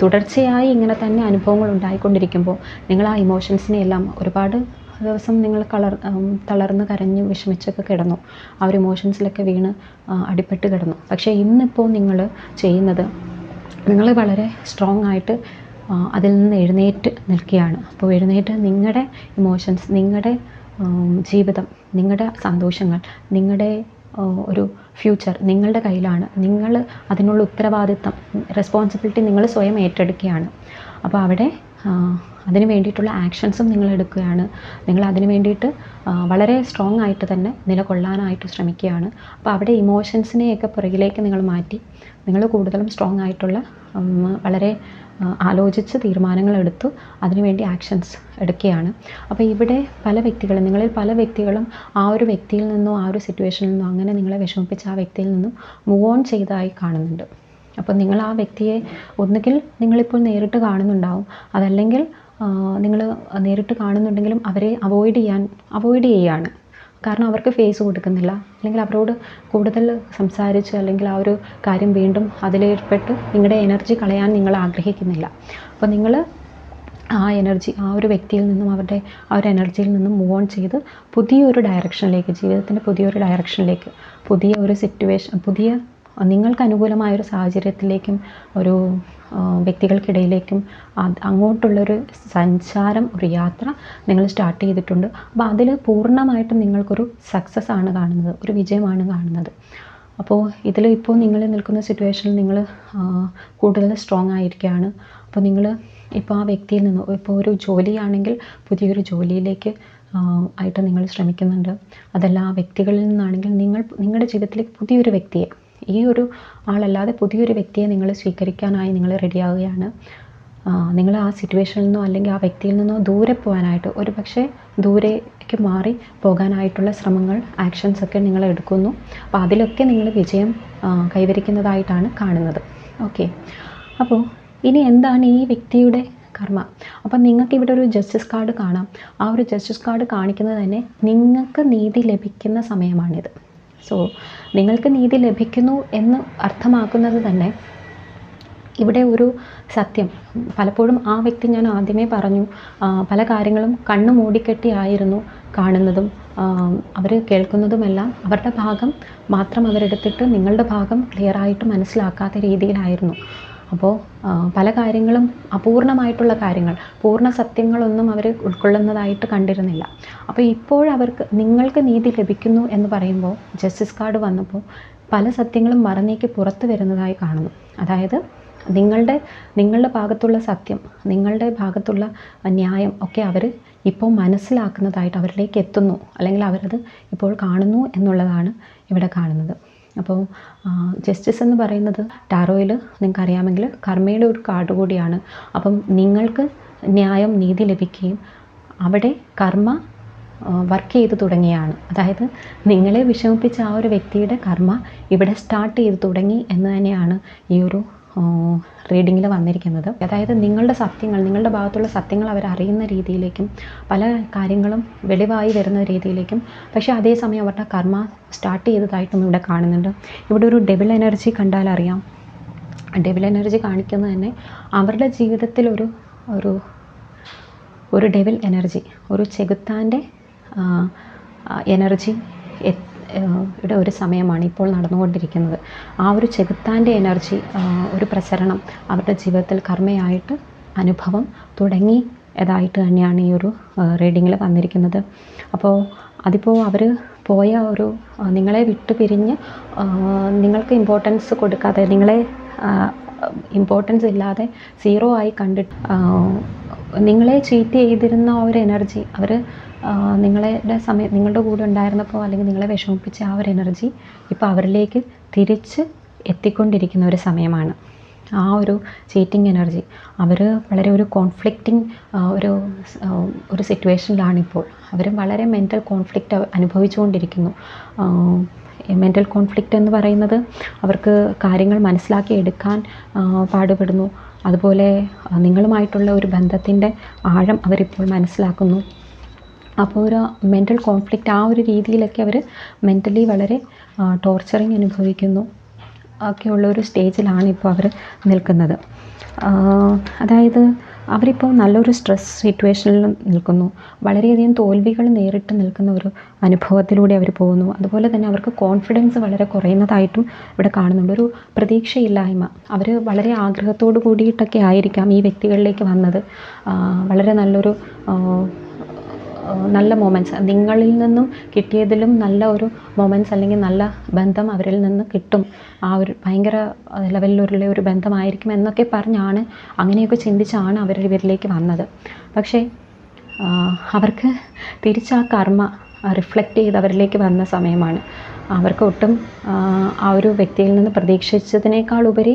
Speaker 1: തുടർച്ചയായി ഇങ്ങനെ തന്നെ അനുഭവങ്ങൾ ഉണ്ടായിക്കൊണ്ടിരിക്കുമ്പോൾ നിങ്ങൾ ആ ഇമോഷൻസിനെ എല്ലാം ഒരുപാട് ദിവസം നിങ്ങൾ കളർ തളർന്ന് കരഞ്ഞ് വിഷമിച്ചൊക്കെ കിടന്നു. ആ ഒരു ഇമോഷൻസിലൊക്കെ വീണ് അടിപ്പെട്ട് കിടന്നു. പക്ഷേ ഇന്നിപ്പോൾ നിങ്ങൾ ചെയ്യുന്നത് നിങ്ങൾ വളരെ സ്ട്രോങ് ആയിട്ട് അതിൽ നിന്ന് എഴുന്നേറ്റ് നിൽക്കുകയാണ്. അപ്പോൾ എഴുന്നേറ്റ് നിങ്ങളുടെ ഇമോഷൻസ് നിങ്ങളുടെ ജീവിതം നിങ്ങളുടെ സന്തോഷങ്ങൾ നിങ്ങളുടെ ഒരു ഫ്യൂച്ചർ നിങ്ങളുടെ കയ്യിലാണ്. നിങ്ങൾ അതിനുള്ള ഉത്തരവാദിത്തം റെസ്പോൺസിബിലിറ്റി നിങ്ങൾ സ്വയം ഏറ്റെടുക്കുകയാണ്. അപ്പോൾ അവിടെ അതിന് വേണ്ടിയിട്ടുള്ള ആക്ഷൻസും നിങ്ങൾ എടുക്കുകയാണ്. നിങ്ങൾ അതിന് വേണ്ടിയിട്ട് വളരെ സ്ട്രോങ് ആയിട്ട് തന്നെ നിലകൊള്ളാനായിട്ട് ശ്രമിക്കുകയാണ്. അപ്പോൾ അവിടെ ഇമോഷൻസിനെയൊക്കെ പുറകിലേക്ക് നിങ്ങൾ മാറ്റി നിങ്ങൾ കൂടുതലും സ്ട്രോങ് ആയിട്ടുള്ള വളരെ ആലോചിച്ച് തീരുമാനങ്ങൾ എടുത്തു. അതിനുവേണ്ടി ആക്ഷൻസ് എടുക്കുകയാണ്. അപ്പോൾ ഇവിടെ പല വ്യക്തികളും നിങ്ങളിൽ പല വ്യക്തികളും ആ ഒരു വ്യക്തിയിൽ നിന്നോ ആ ഒരു സിറ്റുവേഷനിൽ നിന്നോ അങ്ങനെ നിങ്ങളെ വിഷമിപ്പിച്ച ആ വ്യക്തിയിൽ നിന്നും മൂവ് ഓൺ ചെയ്തതായി കാണുന്നുണ്ട്. അപ്പോൾ നിങ്ങൾ ആ വ്യക്തിയെ ഒന്നുകിൽ നിങ്ങളിപ്പോൾ നേരിട്ട് കാണുന്നുണ്ടാവും. അതല്ലെങ്കിൽ നിങ്ങൾ നേരിട്ട് കാണുന്നുണ്ടെങ്കിലും അവരെ അവോയ്ഡ് ചെയ്യാൻ അവോയ്ഡ് ചെയ്യുകയാണ് കാരണം അവർക്ക് ഫേസ് കൊടുക്കുന്നില്ല. അല്ലെങ്കിൽ അവരോട് കൂടുതൽ സംസാരിച്ച് അല്ലെങ്കിൽ ആ ഒരു കാര്യം വീണ്ടും അതിലേർപ്പെട്ട് നിങ്ങളുടെ എനർജി കളയാൻ നിങ്ങൾ ആഗ്രഹിക്കുന്നില്ല. അപ്പോൾ നിങ്ങൾ ആ എനർജി ആ ഒരു വ്യക്തിയിൽ നിന്നും അവരുടെ ആ ഒരു എനർജിയിൽ നിന്നും മൂവ് ഓൺ ചെയ്ത് പുതിയൊരു ഡയറക്ഷനിലേക്ക് ജീവിതത്തിന്റെ പുതിയൊരു ഡയറക്ഷനിലേക്ക് പുതിയ ഒരു സിറ്റുവേഷൻ പുതിയ നിങ്ങൾക്ക് അനുകൂലമായ ഒരു സാഹചര്യത്തിലേക്കും ഒരു വ്യക്തികൾക്കിടയിലേക്കും അങ്ങോട്ടുള്ളൊരു സഞ്ചാരം ഒരു യാത്ര നിങ്ങൾ സ്റ്റാർട്ട് ചെയ്തിട്ടുണ്ട്. അപ്പോൾ അതിൽ പൂർണമായിട്ടും നിങ്ങൾക്കൊരു സക്സസ് ആണ് കാണുന്നത് ഒരു വിജയമാണ് കാണുന്നത്. അപ്പോൾ ഇതിൽ ഇപ്പോൾ നിങ്ങൾ നിൽക്കുന്ന സിറ്റുവേഷനിൽ നിങ്ങൾ കൂടുതൽ സ്ട്രോങ് ആയിരിക്കുകയാണ്. അപ്പോൾ നിങ്ങൾ ഇപ്പോൾ ആ വ്യക്തിയിൽ നിന്ന് ഇപ്പോൾ ഒരു ജോലിയാണെങ്കിൽ പുതിയൊരു ജോലിയിലേക്ക് ആയിട്ട് നിങ്ങൾ ശ്രമിക്കുന്നുണ്ട്. അതല്ല ആ വ്യക്തികളിൽ നിന്നാണെങ്കിൽ നിങ്ങൾ നിങ്ങളുടെ ജീവിതത്തിലേക്ക് പുതിയൊരു വ്യക്തിയെ ഈ ഒരു ആളല്ലാതെ പുതിയൊരു വ്യക്തിയെ നിങ്ങൾ സ്വീകരിക്കാനായി നിങ്ങൾ റെഡിയാവുകയാണ്. നിങ്ങൾ ആ സിറ്റുവേഷനിൽ നിന്നോ അല്ലെങ്കിൽ ആ വ്യക്തിയിൽ നിന്നോ ദൂരെ പോകാനായിട്ട് ഒരു പക്ഷേ ദൂരേക്ക് മാറി പോകാനായിട്ടുള്ള ശ്രമങ്ങൾ ആക്ഷൻസ് ഒക്കെ നിങ്ങൾ എടുക്കുന്നു. അപ്പോൾ അതിലൊക്കെ നിങ്ങൾ വിജയം കൈവരിക്കുന്നതായിട്ടാണ് കാണുന്നത്. ഓക്കെ അപ്പോൾ ഇനി എന്താണ് ഈ വ്യക്തിയുടെ കർമ്മ? അപ്പം നിങ്ങൾക്ക് ഇവിടെ ഒരു ജസ്റ്റിസ് കാർഡ് കാണാം. ആ ഒരു ജസ്റ്റിസ് കാർഡ് കാണിക്കുന്നത് തന്നെ നിങ്ങൾക്ക് നീതി ലഭിക്കുന്ന സമയമാണിത്. സോ നിങ്ങൾക്ക് നീതി ലഭിക്കുന്നു എന്ന് അർത്ഥമാക്കുന്നത് തന്നെ ഇവിടെ ഒരു സത്യം. പലപ്പോഴും ആ വ്യക്തി ഞാൻ ആദ്യമേ പറഞ്ഞു പല കാര്യങ്ങളും കണ്ണ് മൂടിക്കെട്ടിയായിരുന്നു കാണുന്നതും അവർ കേൾക്കുന്നതുമെല്ലാം അവരുടെ ഭാഗം മാത്രം അവരെടുത്തിട്ട് നിങ്ങളുടെ ഭാഗം ക്ലിയറായിട്ട് മനസ്സിലാക്കാത്ത രീതിയിലായിരുന്നു. അപ്പോൾ പല കാര്യങ്ങളും അപൂർണമായിട്ടുള്ള കാര്യങ്ങൾ പൂർണ സത്യങ്ങളൊന്നും അവർ ഉൾക്കൊള്ളുന്നതായിട്ട് കണ്ടിരുന്നില്ല. അപ്പോൾ ഇപ്പോഴവർക്ക് നിങ്ങൾക്ക് നീതി ലഭിക്കുന്നു എന്ന് പറയുമ്പോൾ ജസ്റ്റിസ് കാർഡ് വന്നപ്പോൾ പല സത്യങ്ങളും മറന്നേക്ക് പുറത്തു വരുന്നതായി കാണുന്നു. അതായത് നിങ്ങളുടെ നിങ്ങളുടെ ഭാഗത്തുള്ള സത്യം നിങ്ങളുടെ ഭാഗത്തുള്ള ന്യായം ഒക്കെ അവർ ഇപ്പോൾ മനസ്സിലാക്കുന്നതായിട്ട് അവരിലേക്ക് എത്തുന്നു. അല്ലെങ്കിൽ അവരത് ഇപ്പോൾ കാണുന്നു എന്നുള്ളതാണ് ഇവിടെ കാണുന്നത്. അപ്പോൾ ജസ്റ്റിസ് എന്ന് പറയുന്നത് ടാറോയിൽ നിങ്ങൾക്ക് അറിയാമെങ്കിൽ കർമ്മയുടെ ഒരു കാർഡ് കൂടിയാണ്. അപ്പം നിങ്ങൾക്ക് ന്യായം നീതി ലഭിക്കുകയും അവിടെ കർമ്മ വർക്ക് ചെയ്ത് തുടങ്ങിയാണ്. അതായത് നിങ്ങളെ വിഷമിപ്പിച്ച ആ ഒരു വ്യക്തിയുടെ കർമ്മ ഇവിടെ സ്റ്റാർട്ട് ചെയ്ത് തുടങ്ങി എന്ന് തന്നെയാണ് ഈ ഒരു റീഡിങ്ങിൽ വന്നിരിക്കുന്നത്. അതായത് നിങ്ങളുടെ സത്യങ്ങൾ നിങ്ങളുടെ ഭാഗത്തുള്ള സത്യങ്ങൾ അവർ അറിയുന്ന രീതിയിലേക്കും പല കാര്യങ്ങളും വെളിവായി വരുന്ന രീതിയിലേക്കും പക്ഷേ അതേസമയം അവരുടെ കർമ്മ സ്റ്റാർട്ട് ചെയ്തതായിട്ടും ഇവിടെ കാണുന്നുണ്ട്. ഇവിടെ ഒരു ഡെബിൾ എനർജി കണ്ടാൽ അറിയാം. ഡെബിൾ എനർജി കാണിക്കുന്നത് തന്നെ അവരുടെ ജീവിതത്തിൽ ഒരു ഒരു ഒരു ഡെവിൽ എനർജി ഒരു ചെകുത്താന്റെ എനർജി യുടെ ഒരു സമയമാണ് ഇപ്പോൾ നടന്നുകൊണ്ടിരിക്കുന്നത്. ആ ഒരു ചെകുത്താന്റെ എനർജി ഒരു പ്രസരണം അവരുടെ ജീവിതത്തിൽ കർമ്മയായിട്ട് അനുഭവം തുടങ്ങി ഇതായിട്ട് തന്നെയാണ് ഈ ഒരു റീഡിങ്ങിൽ വന്നിരിക്കുന്നത്. അപ്പോൾ അതിപ്പോൾ അവർ പോയ ഒരു നിങ്ങളെ വിട്ടു പിരിഞ്ഞ് നിങ്ങൾക്ക് ഇമ്പോർട്ടൻസ് കൊടുക്കാതെ നിങ്ങളെ ഇമ്പോർട്ടൻസ് ഇല്ലാതെ സീറോ ആയി കണ്ടിട്ട് നിങ്ങളെ ചീറ്റ് ചെയ്തിരുന്ന ആ ഒരു എനർജി അവർ നിങ്ങളുടെ സമയം നിങ്ങളുടെ കൂടെ ഉണ്ടായിരുന്നപ്പോൾ അല്ലെങ്കിൽ നിങ്ങളെ വിഷമിപ്പിച്ച ആ ഒരു എനർജി ഇപ്പോൾ അവരിലേക്ക് തിരിച്ച് എത്തിക്കൊണ്ടിരിക്കുന്ന ഒരു സമയമാണ്. ആ ഒരു ചീറ്റിംഗ് എനർജി അവർ വളരെ ഒരു കോൺഫ്ലിക്റ്റിംഗ് ഒരു ഒരു സിറ്റുവേഷനിലാണിപ്പോൾ അവർ വളരെ മെന്റൽ കോൺഫ്ലിക്റ്റ് അനുഭവിച്ചുകൊണ്ടിരിക്കുന്നു. മെന്റൽ കോൺഫ്ലിക്റ്റ് എന്ന് പറയുന്നത് അവർക്ക് കാര്യങ്ങൾ മനസ്സിലാക്കി എടുക്കാൻ പാടുപെടുന്നു. അതുപോലെ നിങ്ങളുമായിട്ടുള്ള ഒരു ബന്ധത്തിന്റെ ആഴം അവരിപ്പോൾ മനസ്സിലാക്കുന്നു. അപ്പോൾ ഒരു മെന്റൽ കോൺഫ്ലിക്റ്റ് ആ ഒരു രീതിയിലൊക്കെ അവർ മെന്റലി വളരെ ടോർച്ചറിങ് അനുഭവിക്കുന്നു. ഒക്കെയുള്ള ഒരു സ്റ്റേജിലാണ് ഇപ്പോൾ അവർ നിൽക്കുന്നത്. അതായത് അവരിപ്പോൾ നല്ലൊരു സ്ട്രെസ് സിറ്റുവേഷനിൽ നിൽക്കുന്നു. വളരെയധികം തോൽവികൾ നേരിട്ട് നിൽക്കുന്ന ഒരു അനുഭവത്തിലൂടെ അവർ പോകുന്നു. അതുപോലെ തന്നെ അവർക്ക് കോൺഫിഡൻസ് വളരെ കുറയുന്നതായിട്ടും ഇവിടെ കാണുന്നുണ്ട്. ഒരു പ്രതീക്ഷയില്ലായ്മ. അവർ വളരെ ആഗ്രഹത്തോടു കൂടിയിട്ടൊക്കെ ആയിരിക്കാം ഈ വ്യക്തികളിലേക്ക് വന്നത്. വളരെ നല്ലൊരു നല്ല മൊമെന്റ്സ് നിങ്ങളിൽ നിന്നും കിട്ടിയതിലും നല്ല ഒരു മൊമെന്റ്സ് അല്ലെങ്കിൽ നല്ല ബന്ധം അവരിൽ നിന്ന് കിട്ടും. ആ ഒരു ഭയങ്കര ലെവലിലുള്ള ഒരു ബന്ധമായിരിക്കും എന്നൊക്കെ പറഞ്ഞാണ് അങ്ങനെയൊക്കെ ചിന്തിച്ചാണ് അവർ ഇവരിലേക്ക് വന്നത്. പക്ഷേ അവർക്ക് തിരിച്ച് ആ കർമ്മ റിഫ്ലക്റ്റ് ചെയ്ത് അവരിലേക്ക് വന്ന സമയമാണ്. അവർക്ക് ഒട്ടും ആ ഒരു വ്യക്തിയിൽ നിന്ന് പ്രതീക്ഷിച്ചതിനേക്കാളുപരി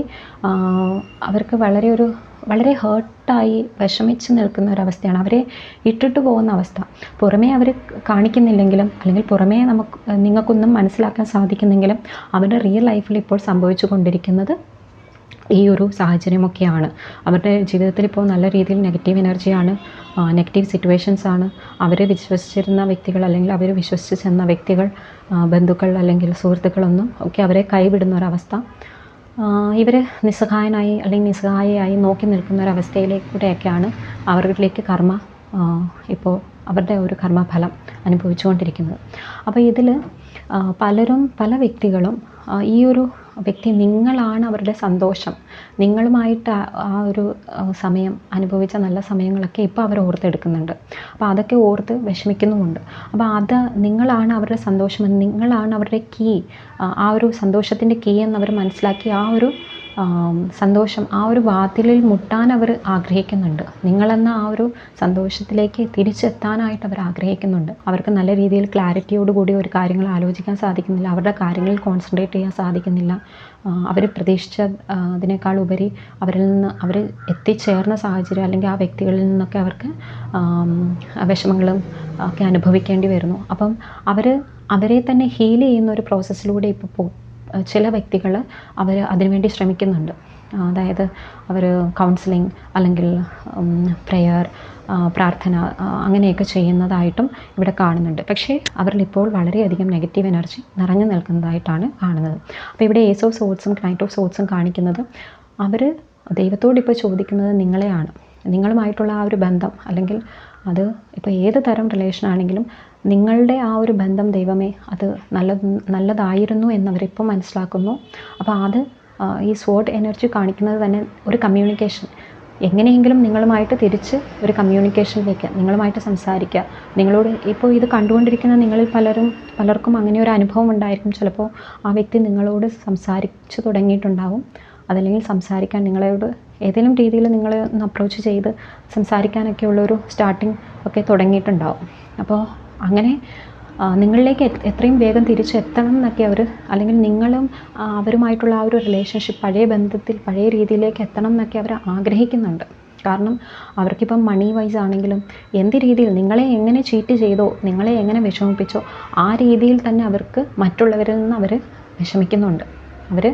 Speaker 1: അവർക്ക് വളരെ ഒരു വളരെ ഹേർട്ടായി വിഷമിച്ച് നിൽക്കുന്ന ഒരവസ്ഥയാണ്. അവരെ ഇട്ടിട്ട് പോകുന്ന അവസ്ഥ. പുറമേ അവർ കാണിക്കുന്നില്ലെങ്കിലും അല്ലെങ്കിൽ പുറമേ നമുക്ക് നിങ്ങൾക്കൊന്നും മനസ്സിലാക്കാൻ സാധിക്കുന്നെങ്കിലും അവരുടെ റിയൽ ലൈഫിൽ ഇപ്പോൾ സംഭവിച്ചു കൊണ്ടിരിക്കുന്നത് ഈ ഒരു സാഹചര്യമൊക്കെയാണ്. അവരുടെ ജീവിതത്തിൽ ഇപ്പോൾ നല്ല രീതിയിൽ നെഗറ്റീവ് എനർജിയാണ് നെഗറ്റീവ് സിറ്റുവേഷൻസ് ആണ്. അവരെ വിശ്വസിച്ചിരുന്ന വ്യക്തികൾ അല്ലെങ്കിൽ അവർ വിശ്വസിച്ച് ചെന്ന വ്യക്തികൾ ബന്ധുക്കൾ അല്ലെങ്കിൽ സുഹൃത്തുക്കളൊന്നും ഒക്കെ അവരെ കൈവിടുന്ന ഒരവസ്ഥ. ഇവർ നിസ്സഹായനായി അല്ലെങ്കിൽ നിസ്സഹായയായി നോക്കി നിൽക്കുന്ന ഒരവസ്ഥയിലേക്കൂടെയൊക്കെയാണ് അവരിലേക്ക് കർമ്മ ഇപ്പോൾ അവരുടെ ഒരു കർമ്മഫലം അനുഭവിച്ചുകൊണ്ടിരിക്കുന്നത്. അപ്പോൾ ഇതിൽ പലരും പല വ്യക്തികളും ഈ ഒരു വ്യക്തി നിങ്ങളാണ് അവരുടെ സന്തോഷം. നിങ്ങളുമായിട്ട് ആ- ഒരു സമയം അനുഭവിച്ച നല്ല സമയങ്ങളൊക്കെ ഇപ്പോൾ അവർ ഓർത്തെടുക്കുന്നുണ്ട്. അപ്പോൾ അതൊക്കെ ഓർത്ത് വിഷമിക്കുന്നുമുണ്ട്. അപ്പോൾ അത് നിങ്ങളാണ് അവരുടെ സന്തോഷം നിങ്ങളാണ് അവരുടെ കീ ആ ഒരു സന്തോഷത്തിന്റെ കീ എന്ന് അവർ മനസ്സിലാക്കി ആ ഒരു സന്തോഷം ആ ഒരു വാതിലിൽ മുട്ടാൻ അവർ ആഗ്രഹിക്കുന്നുണ്ട്. നിങ്ങളെന്ന ആ ഒരു സന്തോഷത്തിലേക്ക് തിരിച്ചെത്താനായിട്ട് അവർ ആഗ്രഹിക്കുന്നുണ്ട്. അവർക്ക് നല്ല രീതിയിൽ ക്ലാരിറ്റിയോട് കൂടി ഒരു കാര്യങ്ങൾ ആലോചിക്കാൻ സാധിക്കുന്നില്ല. അവരുടെ കാര്യങ്ങളിൽ കോൺസെൻട്രേറ്റ് ചെയ്യാൻ സാധിക്കുന്നില്ല. അവർ പ്രതീക്ഷിച്ച അതിനേക്കാൾ ഉപരി അവരിൽ നിന്ന് അവർ എത്തിച്ചേർന്ന സാഹചര്യം അല്ലെങ്കിൽ ആ വ്യക്തികളിൽ നിന്നൊക്കെ അവർക്ക് വിഷമങ്ങളും ഒക്കെ അനുഭവിക്കേണ്ടി വരുന്നു. അപ്പം അവർ അവരെ തന്നെ ഹീൽ ചെയ്യുന്ന ഒരു പ്രോസസ്സിലൂടെ ഇപ്പോൾ ചില വ്യക്തികൾ അവർ അതിനുവേണ്ടി ശ്രമിക്കുന്നുണ്ട്. അതായത് അവർ കൗൺസിലിംഗ് അല്ലെങ്കിൽ പ്രെയർ പ്രാർത്ഥന അങ്ങനെയൊക്കെ ചെയ്യുന്നതായിട്ടും ഇവിടെ കാണുന്നുണ്ട്. പക്ഷേ അവരിൽ ഇപ്പോൾ വളരെയധികം നെഗറ്റീവ് എനർജി നിറഞ്ഞു നിൽക്കുന്നതായിട്ടാണ് കാണുന്നത്. അപ്പോൾ ഇവിടെ ഏസ് ഓഫ് സോട്സും നൈറ്റ് ഓഫ് സോട്സും കാണിക്കുന്നത് അവർ ദൈവത്തോട് ഇപ്പോൾ ചോദിക്കുന്നത് നിങ്ങളെയാണ്. നിങ്ങളുമായിട്ടുള്ള ആ ഒരു ബന്ധം അല്ലെങ്കിൽ അത് ഇപ്പോൾ ഏത് തരം റിലേഷൻ ആണെങ്കിലും നിങ്ങളുടെ ആ ഒരു ബന്ധം ദൈവമേ അത് നല്ല നല്ലതായിരുന്നു എന്നവരിപ്പോൾ മനസ്സിലാക്കുന്നു. അപ്പോൾ അത് ഈ സ്വോട്ട് എനർജി കാണിക്കുന്നത് തന്നെ ഒരു കമ്മ്യൂണിക്കേഷൻ എങ്ങനെയെങ്കിലും നിങ്ങളുമായിട്ട് തിരിച്ച് ഒരു കമ്മ്യൂണിക്കേഷനിലേക്ക് നിങ്ങളുമായിട്ട് സംസാരിക്കുക നിങ്ങളോട് ഇപ്പോൾ ഇത് കണ്ടുകൊണ്ടിരിക്കുന്ന നിങ്ങളിൽ പലരും പലർക്കും അങ്ങനെ ഒരു അനുഭവം ഉണ്ടായിരിക്കും. ചിലപ്പോൾ ആ വ്യക്തി നിങ്ങളോട് സംസാരിച്ചു തുടങ്ങിയിട്ടുണ്ടാവും. അതല്ലെങ്കിൽ സംസാരിക്കാൻ നിങ്ങളോട് ഏതെങ്കിലും രീതിയിൽ നിങ്ങൾ ഒന്ന് അപ്രോച്ച് ചെയ്ത് സംസാരിക്കാനൊക്കെ ഉള്ളൊരു സ്റ്റാർട്ടിങ് ഒക്കെ തുടങ്ങിയിട്ടുണ്ടാവും. അപ്പോൾ അങ്ങനെ നിങ്ങളിലേക്ക് എത്രയും വേഗം തിരിച്ചെത്തണം എന്നൊക്കെ അവർ അല്ലെങ്കിൽ നിങ്ങളും അവരുമായിട്ടുള്ള ആ ഒരു റിലേഷൻഷിപ്പ് പഴയ ബന്ധത്തിൽ പഴയ രീതിയിലേക്ക് എത്തണം എന്നൊക്കെ അവർ ആഗ്രഹിക്കുന്നുണ്ട്. കാരണം അവർക്കിപ്പം മണി വൈസ് ആണെങ്കിലും എന്ത് രീതിയിൽ നിങ്ങളെ എങ്ങനെ ചീറ്റ് ചെയ്തോ നിങ്ങളെ എങ്ങനെ വിഷമിപ്പിച്ചോ ആ രീതിയിൽ തന്നെ അവർക്ക് മറ്റുള്ളവരിൽ നിന്ന് അവർ വിഷമിക്കുന്നുണ്ട്. അവർ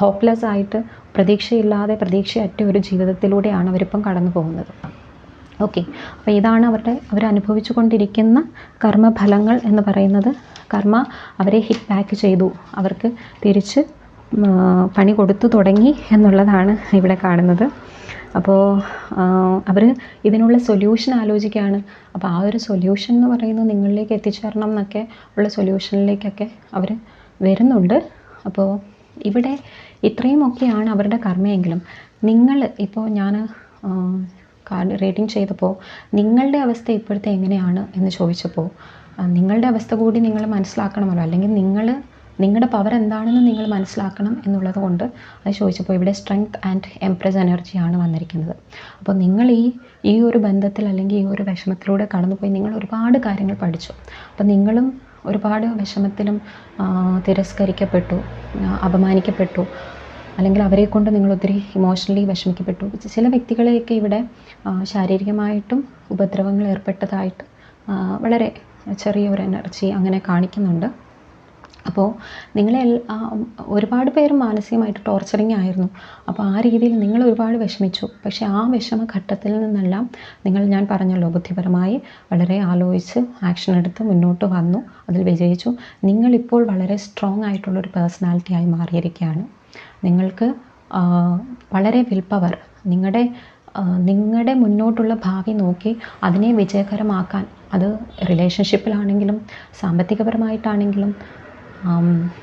Speaker 1: ഹോപ്പ്ലെസ് ആയിട്ട് പ്രതീക്ഷയില്ലാതെ പ്രതീക്ഷയറ്റ ഒരു ജീവിതത്തിലൂടെയാണ് അവരിപ്പം കടന്നു പോകുന്നത്. ഓക്കെ അപ്പോൾ ഇതാണ് അവരുടെ അവർ അനുഭവിച്ചു കൊണ്ടിരിക്കുന്ന കർമ്മഫലങ്ങൾ എന്ന് പറയുന്നത്. കർമ്മ അവരെ ഹിറ്റ് ബാക്ക് ചെയ്തു. അവർക്ക് തിരിച്ച് പണി കൊടുത്തു തുടങ്ങി എന്നുള്ളതാണ് ഇവിടെ കാണുന്നത്. അപ്പോൾ അവർ ഇതിനുള്ള സൊല്യൂഷൻ ആലോചിക്കുകയാണ്. അപ്പോൾ ആ ഒരു സൊല്യൂഷൻ എന്ന് പറയുന്നത് നിങ്ങളിലേക്ക് എത്തിച്ചേരണം എന്നൊക്കെ ഉള്ള സൊല്യൂഷനിലേക്കൊക്കെ അവർ വരുന്നുണ്ട്. അപ്പോൾ ഇവിടെ ഇത്രയുമൊക്കെയാണ് അവരുടെ കർമ്മയെങ്കിലും. നിങ്ങൾ ഇപ്പോൾ ഞാൻ റേറ്റിംഗ് ചെയ്തപ്പോൾ നിങ്ങളുടെ അവസ്ഥ ഇപ്പോഴത്തെ എങ്ങനെയാണ് എന്ന് ചോദിച്ചപ്പോൾ നിങ്ങളുടെ അവസ്ഥ കൂടി നിങ്ങൾ മനസ്സിലാക്കണമല്ലോ. അല്ലെങ്കിൽ നിങ്ങൾ നിങ്ങളുടെ പവർ എന്താണെന്ന് നിങ്ങൾ മനസ്സിലാക്കണം എന്നുള്ളത് കൊണ്ട് അത് ചോദിച്ചപ്പോൾ ഇവിടെ സ്ട്രെങ്ത് ആൻഡ് എംപ്രസ് എനർജിയാണ് വന്നിരിക്കുന്നത്. അപ്പോൾ നിങ്ങൾ ഈ ഈ ഒരു ബന്ധത്തിൽ അല്ലെങ്കിൽ ഈ ഒരു വിഷമത്തിലൂടെ കടന്നുപോയി നിങ്ങൾ ഒരുപാട് കാര്യങ്ങൾ പഠിച്ചു. അപ്പോൾ നിങ്ങളും ഒരുപാട് വിഷമത്തിലും തിരസ്കരിക്കപ്പെട്ടു അപമാനിക്കപ്പെട്ടു അല്ലെങ്കിൽ അവരെ കൊണ്ട് നിങ്ങൾ ഒത്തിരി ഇമോഷണലി വിഷമിക്കപ്പെട്ടു. ചില വ്യക്തികളെയൊക്കെ ഇവിടെ ശാരീരികമായിട്ടും ഉപദ്രവങ്ങൾ ഏർപ്പെട്ടതായിട്ട് വളരെ ചെറിയൊരു എനർജി അങ്ങനെ കാണിക്കുന്നുണ്ട്. അപ്പോൾ നിങ്ങളെ ഒരുപാട് പേര് മാനസികമായിട്ട് ടോർച്ചറിങ് ആയിരുന്നു. അപ്പോൾ ആ രീതിയിൽ നിങ്ങൾ ഒരുപാട് വിഷമിച്ചു. പക്ഷേ ആ വിഷമ ഘട്ടത്തിൽ നിന്നെല്ലാം നിങ്ങൾ ഞാൻ പറഞ്ഞല്ലോ ബുദ്ധിപരമായി വളരെ ആലോചിച്ച് ആക്ഷൻ എടുത്ത് മുന്നോട്ട് വന്നു. അതിൽ വിജയിച്ചു. നിങ്ങളിപ്പോൾ വളരെ സ്ട്രോങ് ആയിട്ടുള്ളൊരു പേഴ്സണാലിറ്റിയായി മാറിയിരിക്കുകയാണ്. നിങ്ങൾക്ക് വളരെ വിൽ പവർ നിങ്ങളുടെ നിങ്ങളുടെ മുന്നോട്ടുള്ള ഭാവി നോക്കി അതിനെ വിജയകരമാക്കാൻ അത് റിലേഷൻഷിപ്പിലാണെങ്കിലും സാമ്പത്തികപരമായിട്ടാണെങ്കിലും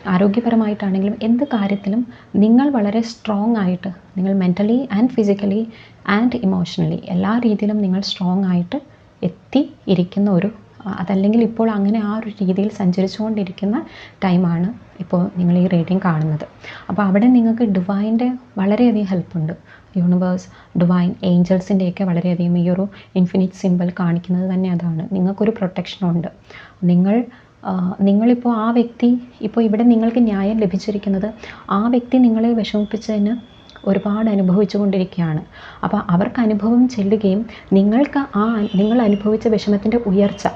Speaker 1: ആരോഗ്യപരമായിട്ടാണെങ്കിലും എന്ത് കാര്യത്തിലും നിങ്ങൾ വളരെ സ്ട്രോങ് ആയിട്ട് നിങ്ങൾ mentally and physically and emotionally എല്ലാ രീതിയിലും നിങ്ങൾ സ്ട്രോങ് ആയിട്ട് എത്തി ഇരിക്കുന്ന ഒരു അതല്ലെങ്കിൽ ഇപ്പോൾ അങ്ങനെ ആ ഒരു രീതിയിൽ സഞ്ചരിച്ചുകൊണ്ടിരിക്കുന്ന ടൈമാണ് ഇപ്പോൾ നിങ്ങൾ ഈ റീഡിങ് കാണുന്നത്. അപ്പോൾ അവിടെ നിങ്ങൾക്ക് ഡിവൈന്റെ വളരെയധികം ഹെൽപ്പുണ്ട് യൂണിവേഴ്സ് ഡിവൈൻ ഏഞ്ചൽസിന്റെയൊക്കെ വളരെയധികം ഈ ഒരു ഇൻഫിനിറ്റ് സിമ്പിൾ കാണിക്കുന്നത് തന്നെ അതാണ്. നിങ്ങൾക്കൊരു പ്രൊട്ടക്ഷനുണ്ട് നിങ്ങൾ നിങ്ങളിപ്പോൾ ആ വ്യക്തി ഇപ്പോൾ ഇവിടെ നിങ്ങൾക്ക് ന്യായം ലഭിച്ചിരിക്കുന്നത് ആ വ്യക്തി നിങ്ങളെ വിഷമിപ്പിച്ചതിന് ഒരുപാട് അനുഭവിച്ചു കൊണ്ടിരിക്കുകയാണ്. അപ്പോൾ അവർക്ക് അനുഭവം ചെല്ലുകയും നിങ്ങൾക്ക് ആ നിങ്ങൾ അനുഭവിച്ച വിഷമത്തിന്റെ ഉയർച്ച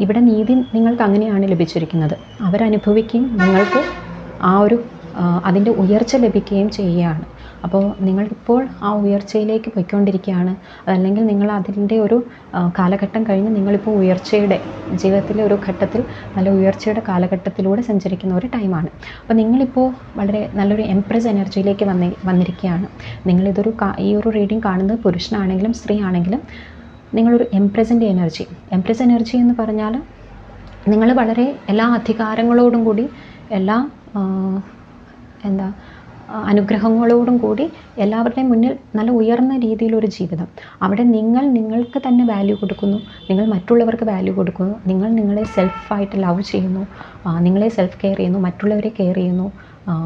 Speaker 1: ഇവിടെ നീതി നിങ്ങൾക്ക് അങ്ങനെയാണ് ലഭിച്ചിരിക്കുന്നത്. അവരനുഭവിക്കുകയും നിങ്ങൾക്ക് ആ ഒരു അതിന്റെ ഉയർച്ച ലഭിക്കുകയും ചെയ്യുകയാണ്. അപ്പോൾ നിങ്ങളിപ്പോൾ ആ ഉയർച്ചയിലേക്ക് പോയിക്കൊണ്ടിരിക്കുകയാണ്. അല്ലെങ്കിൽ നിങ്ങൾ അതിന്റെ ഒരു കാലഘട്ടം കഴിഞ്ഞ് നിങ്ങളിപ്പോൾ ഉയർച്ചയുടെ ജീവിതത്തിലെ ഒരു ഘട്ടത്തിൽ നല്ല ഉയർച്ചയുടെ കാലഘട്ടത്തിലൂടെ സഞ്ചരിക്കുന്ന ഒരു ടൈമാണ്. അപ്പോൾ നിങ്ങളിപ്പോൾ വളരെ നല്ലൊരു എംപ്രസ് എനർജിയിലേക്ക് വന്നി വന്നിരിക്കുകയാണ്. നിങ്ങളിതൊരു ഈ ഒരു റീഡിങ് കാണുന്നത് പുരുഷനാണെങ്കിലും സ്ത്രീ ആണെങ്കിലും നിങ്ങളൊരു എംപ്രസിന്റെ എനർജി എംപ്രസ് എനർജി എന്ന് പറഞ്ഞാൽ നിങ്ങൾ വളരെ എല്ലാ അധികാരങ്ങളോടും കൂടി എല്ലാ എന്താ അനുഗ്രഹങ്ങളോടും കൂടി എല്ലാവരുടെയും മുന്നിൽ നല്ല ഉയർന്ന രീതിയിലൊരു ജീവിതം. അവിടെ നിങ്ങൾ നിങ്ങൾക്ക് തന്നെ വാല്യൂ കൊടുക്കുന്നു. നിങ്ങൾ മറ്റുള്ളവർക്ക് വാല്യൂ കൊടുക്കുന്നു. നിങ്ങൾ നിങ്ങളെ സെൽഫായിട്ട് ലവ് ചെയ്യുന്നു. നിങ്ങളെ സെൽഫ് കെയർ ചെയ്യുന്നു. മറ്റുള്ളവരെ കെയർ ചെയ്യുന്നു.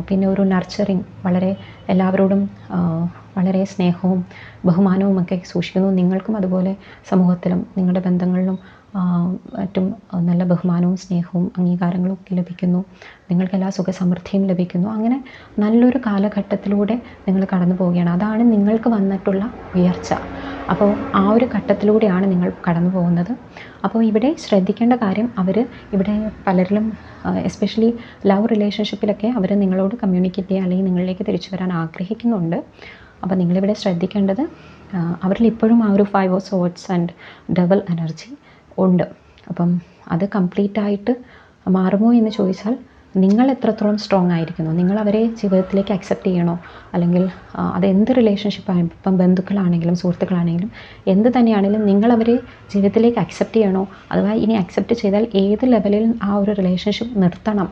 Speaker 1: പിന്നെ ഒരു നർച്ചറിങ് വളരെ എല്ലാവരോടും വളരെ സ്നേഹവും ബഹുമാനവും ഒക്കെ സൂക്ഷിക്കുന്നു. നിങ്ങൾക്കും അതുപോലെ സമൂഹത്തിലും നിങ്ങളുടെ ബന്ധങ്ങളിലും മറ്റും നല്ല ബഹുമാനവും സ്നേഹവും അംഗീകാരങ്ങളും ഒക്കെ ലഭിക്കുന്നു. നിങ്ങൾക്ക് എല്ലാ സുഖസമൃദ്ധിയും ലഭിക്കുന്നു. അങ്ങനെ നല്ലൊരു കാലഘട്ടത്തിലൂടെ നിങ്ങൾ കടന്നു പോവുകയാണ്. അതാണ് നിങ്ങൾക്ക് വന്നിട്ടുള്ള ഉയർച്ച. അപ്പോൾ ആ ഒരു ഘട്ടത്തിലൂടെയാണ് നിങ്ങൾ കടന്നു പോകുന്നത്. അപ്പോൾ ഇവിടെ ശ്രദ്ധിക്കേണ്ട കാര്യം അവർ ഇവിടെ പലരിലും എസ്പെഷ്യലി ലവ് റിലേഷൻഷിപ്പിലൊക്കെ അവർ നിങ്ങളോട് കമ്മ്യൂണിക്കേറ്റ് ചെയ്യുക അല്ലെങ്കിൽ നിങ്ങളിലേക്ക് തിരിച്ചു വരാൻ ആഗ്രഹിക്കുന്നുണ്ട്. അപ്പോൾ നിങ്ങളിവിടെ ശ്രദ്ധിക്കേണ്ടത് അവരിൽ ഇപ്പോഴും ആ ഒരു five of swords and double energy ഉണ്ട്. അപ്പം അത് കംപ്ലീറ്റ് ആയിട്ട് മാറുമോ എന്ന് ചോദിച്ചാൽ നിങ്ങൾ എത്രത്തോളം സ്ട്രോങ് ആയിരിക്കുന്നു? നിങ്ങൾ അവരെ ജീവിതത്തിലേക്ക് അക്സെപ്റ്റ് ചെയ്യണോ? അല്ലെങ്കിൽ അത് എന്ത് ആയാലും ഇപ്പം ബന്ധുക്കളാണെങ്കിലും സുഹൃത്തുക്കളാണെങ്കിലും എന്ത് തന്നെയാണെങ്കിലും നിങ്ങൾ അവരെ ജീവിതത്തിലേക്ക് അക്സെപ്റ്റ് ചെയ്യണോ? അഥവാ ഇനി അക്സെപ്റ്റ് ചെയ്താൽ ഏത് ലെവലിൽ ആ ഒരു റിലേഷൻഷിപ്പ് നിർത്തണം?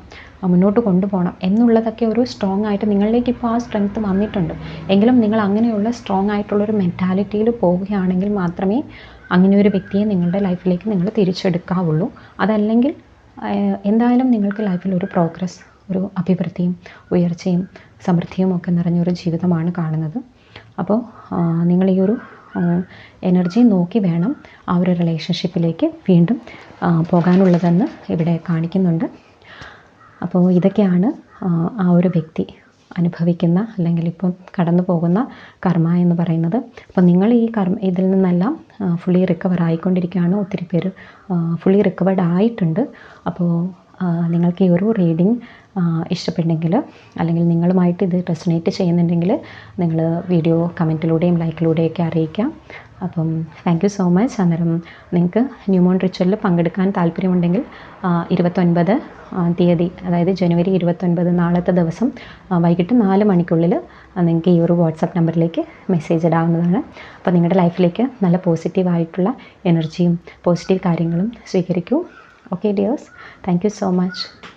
Speaker 1: മുന്നോട്ട് കൊണ്ടുപോകണം? എന്നുള്ളതൊക്കെ ഒരു സ്ട്രോങ് ആയിട്ട് നിങ്ങളിലേക്ക് ഇപ്പോൾ ആ സ്ട്രെങ്ത് വന്നിട്ടുണ്ട്. എങ്കിലും നിങ്ങൾ അങ്ങനെയുള്ള സ്ട്രോങ് ആയിട്ടുള്ളൊരു മെന്റാലിറ്റിയിൽ പോവുകയാണെങ്കിൽ മാത്രമേ അങ്ങനെ ഒരു വ്യക്തിയെ നിങ്ങളുടെ ലൈഫിലേക്ക് നിങ്ങൾ തിരിച്ചെടുക്കാവുള്ളൂ. അതല്ലെങ്കിൽ എന്തായാലും നിങ്ങൾക്ക് ലൈഫിൽ ഒരു പ്രോഗ്രസ് ഒരു അഭിവൃദ്ധിയും ഉയർച്ചയും സമൃദ്ധിയും ഒക്കെ നിറഞ്ഞൊരു ജീവിതമാണ് കാണുന്നത്. അപ്പോൾ നിങ്ങൾ ഈ ഒരു എനർജി നോക്കി വേണം ആ ഒരു റിലേഷൻഷിപ്പിലേക്ക് വീണ്ടും പോകാനുള്ളതെന്ന് ഇവിടെ കാണിക്കുന്നുണ്ട്. അപ്പോൾ ഇതൊക്കെയാണ് ആ, ഒരു വ്യക്തി അനുഭവിക്കുന്ന അല്ലെങ്കിൽ ഇപ്പം കടന്നു പോകുന്ന കർമ്മ എന്ന് പറയുന്നത്. അപ്പം നിങ്ങൾ ഈ കർമ്മ ഇതിൽ നിന്നെല്ലാം ഫുള്ളി റിക്കവർ ആയിക്കൊണ്ടിരിക്കുകയാണ്. ഒത്തിരി പേര് ഫുള്ളി റിക്കവേർഡ് ആയിട്ടുണ്ട്. അപ്പോൾ നിങ്ങൾക്ക് ഈ ഒരു റീഡിങ് ഇഷ്ടപ്പെട്ടെങ്കിൽ അല്ലെങ്കിൽ നിങ്ങളുമായിട്ട് ഇത് റെസിനേറ്റ് ചെയ്യുന്നുണ്ടെങ്കിൽ നിങ്ങൾ വീഡിയോ കമന്റിലൂടെയും ലൈക്കിലൂടെയൊക്കെ അറിയിക്കാം. അപ്പം താങ്ക് യു സോ മച്ച് അന്നേരം നിങ്ങൾക്ക് ന്യൂമോൺ റിച്വലിൽ പങ്കെടുക്കാൻ താല്പര്യമുണ്ടെങ്കിൽ ഇരുപത്തൊൻപത് തീയതി അതായത് ജനുവരി ഇരുപത്തൊൻപത് നാളത്തെ ദിവസം വൈകിട്ട് നാല് മണിക്കുള്ളിൽ നിങ്ങൾക്ക് ഈ ഒരു വാട്സപ്പ് നമ്പറിലേക്ക് മെസ്സേജ് ഇടാവുന്നതാണ്. അപ്പോൾ നിങ്ങളുടെ ലൈഫിലേക്ക് നല്ല പോസിറ്റീവായിട്ടുള്ള എനർജിയും പോസിറ്റീവ് കാര്യങ്ങളും സ്വീകരിക്കൂ. Okay dears thank you so much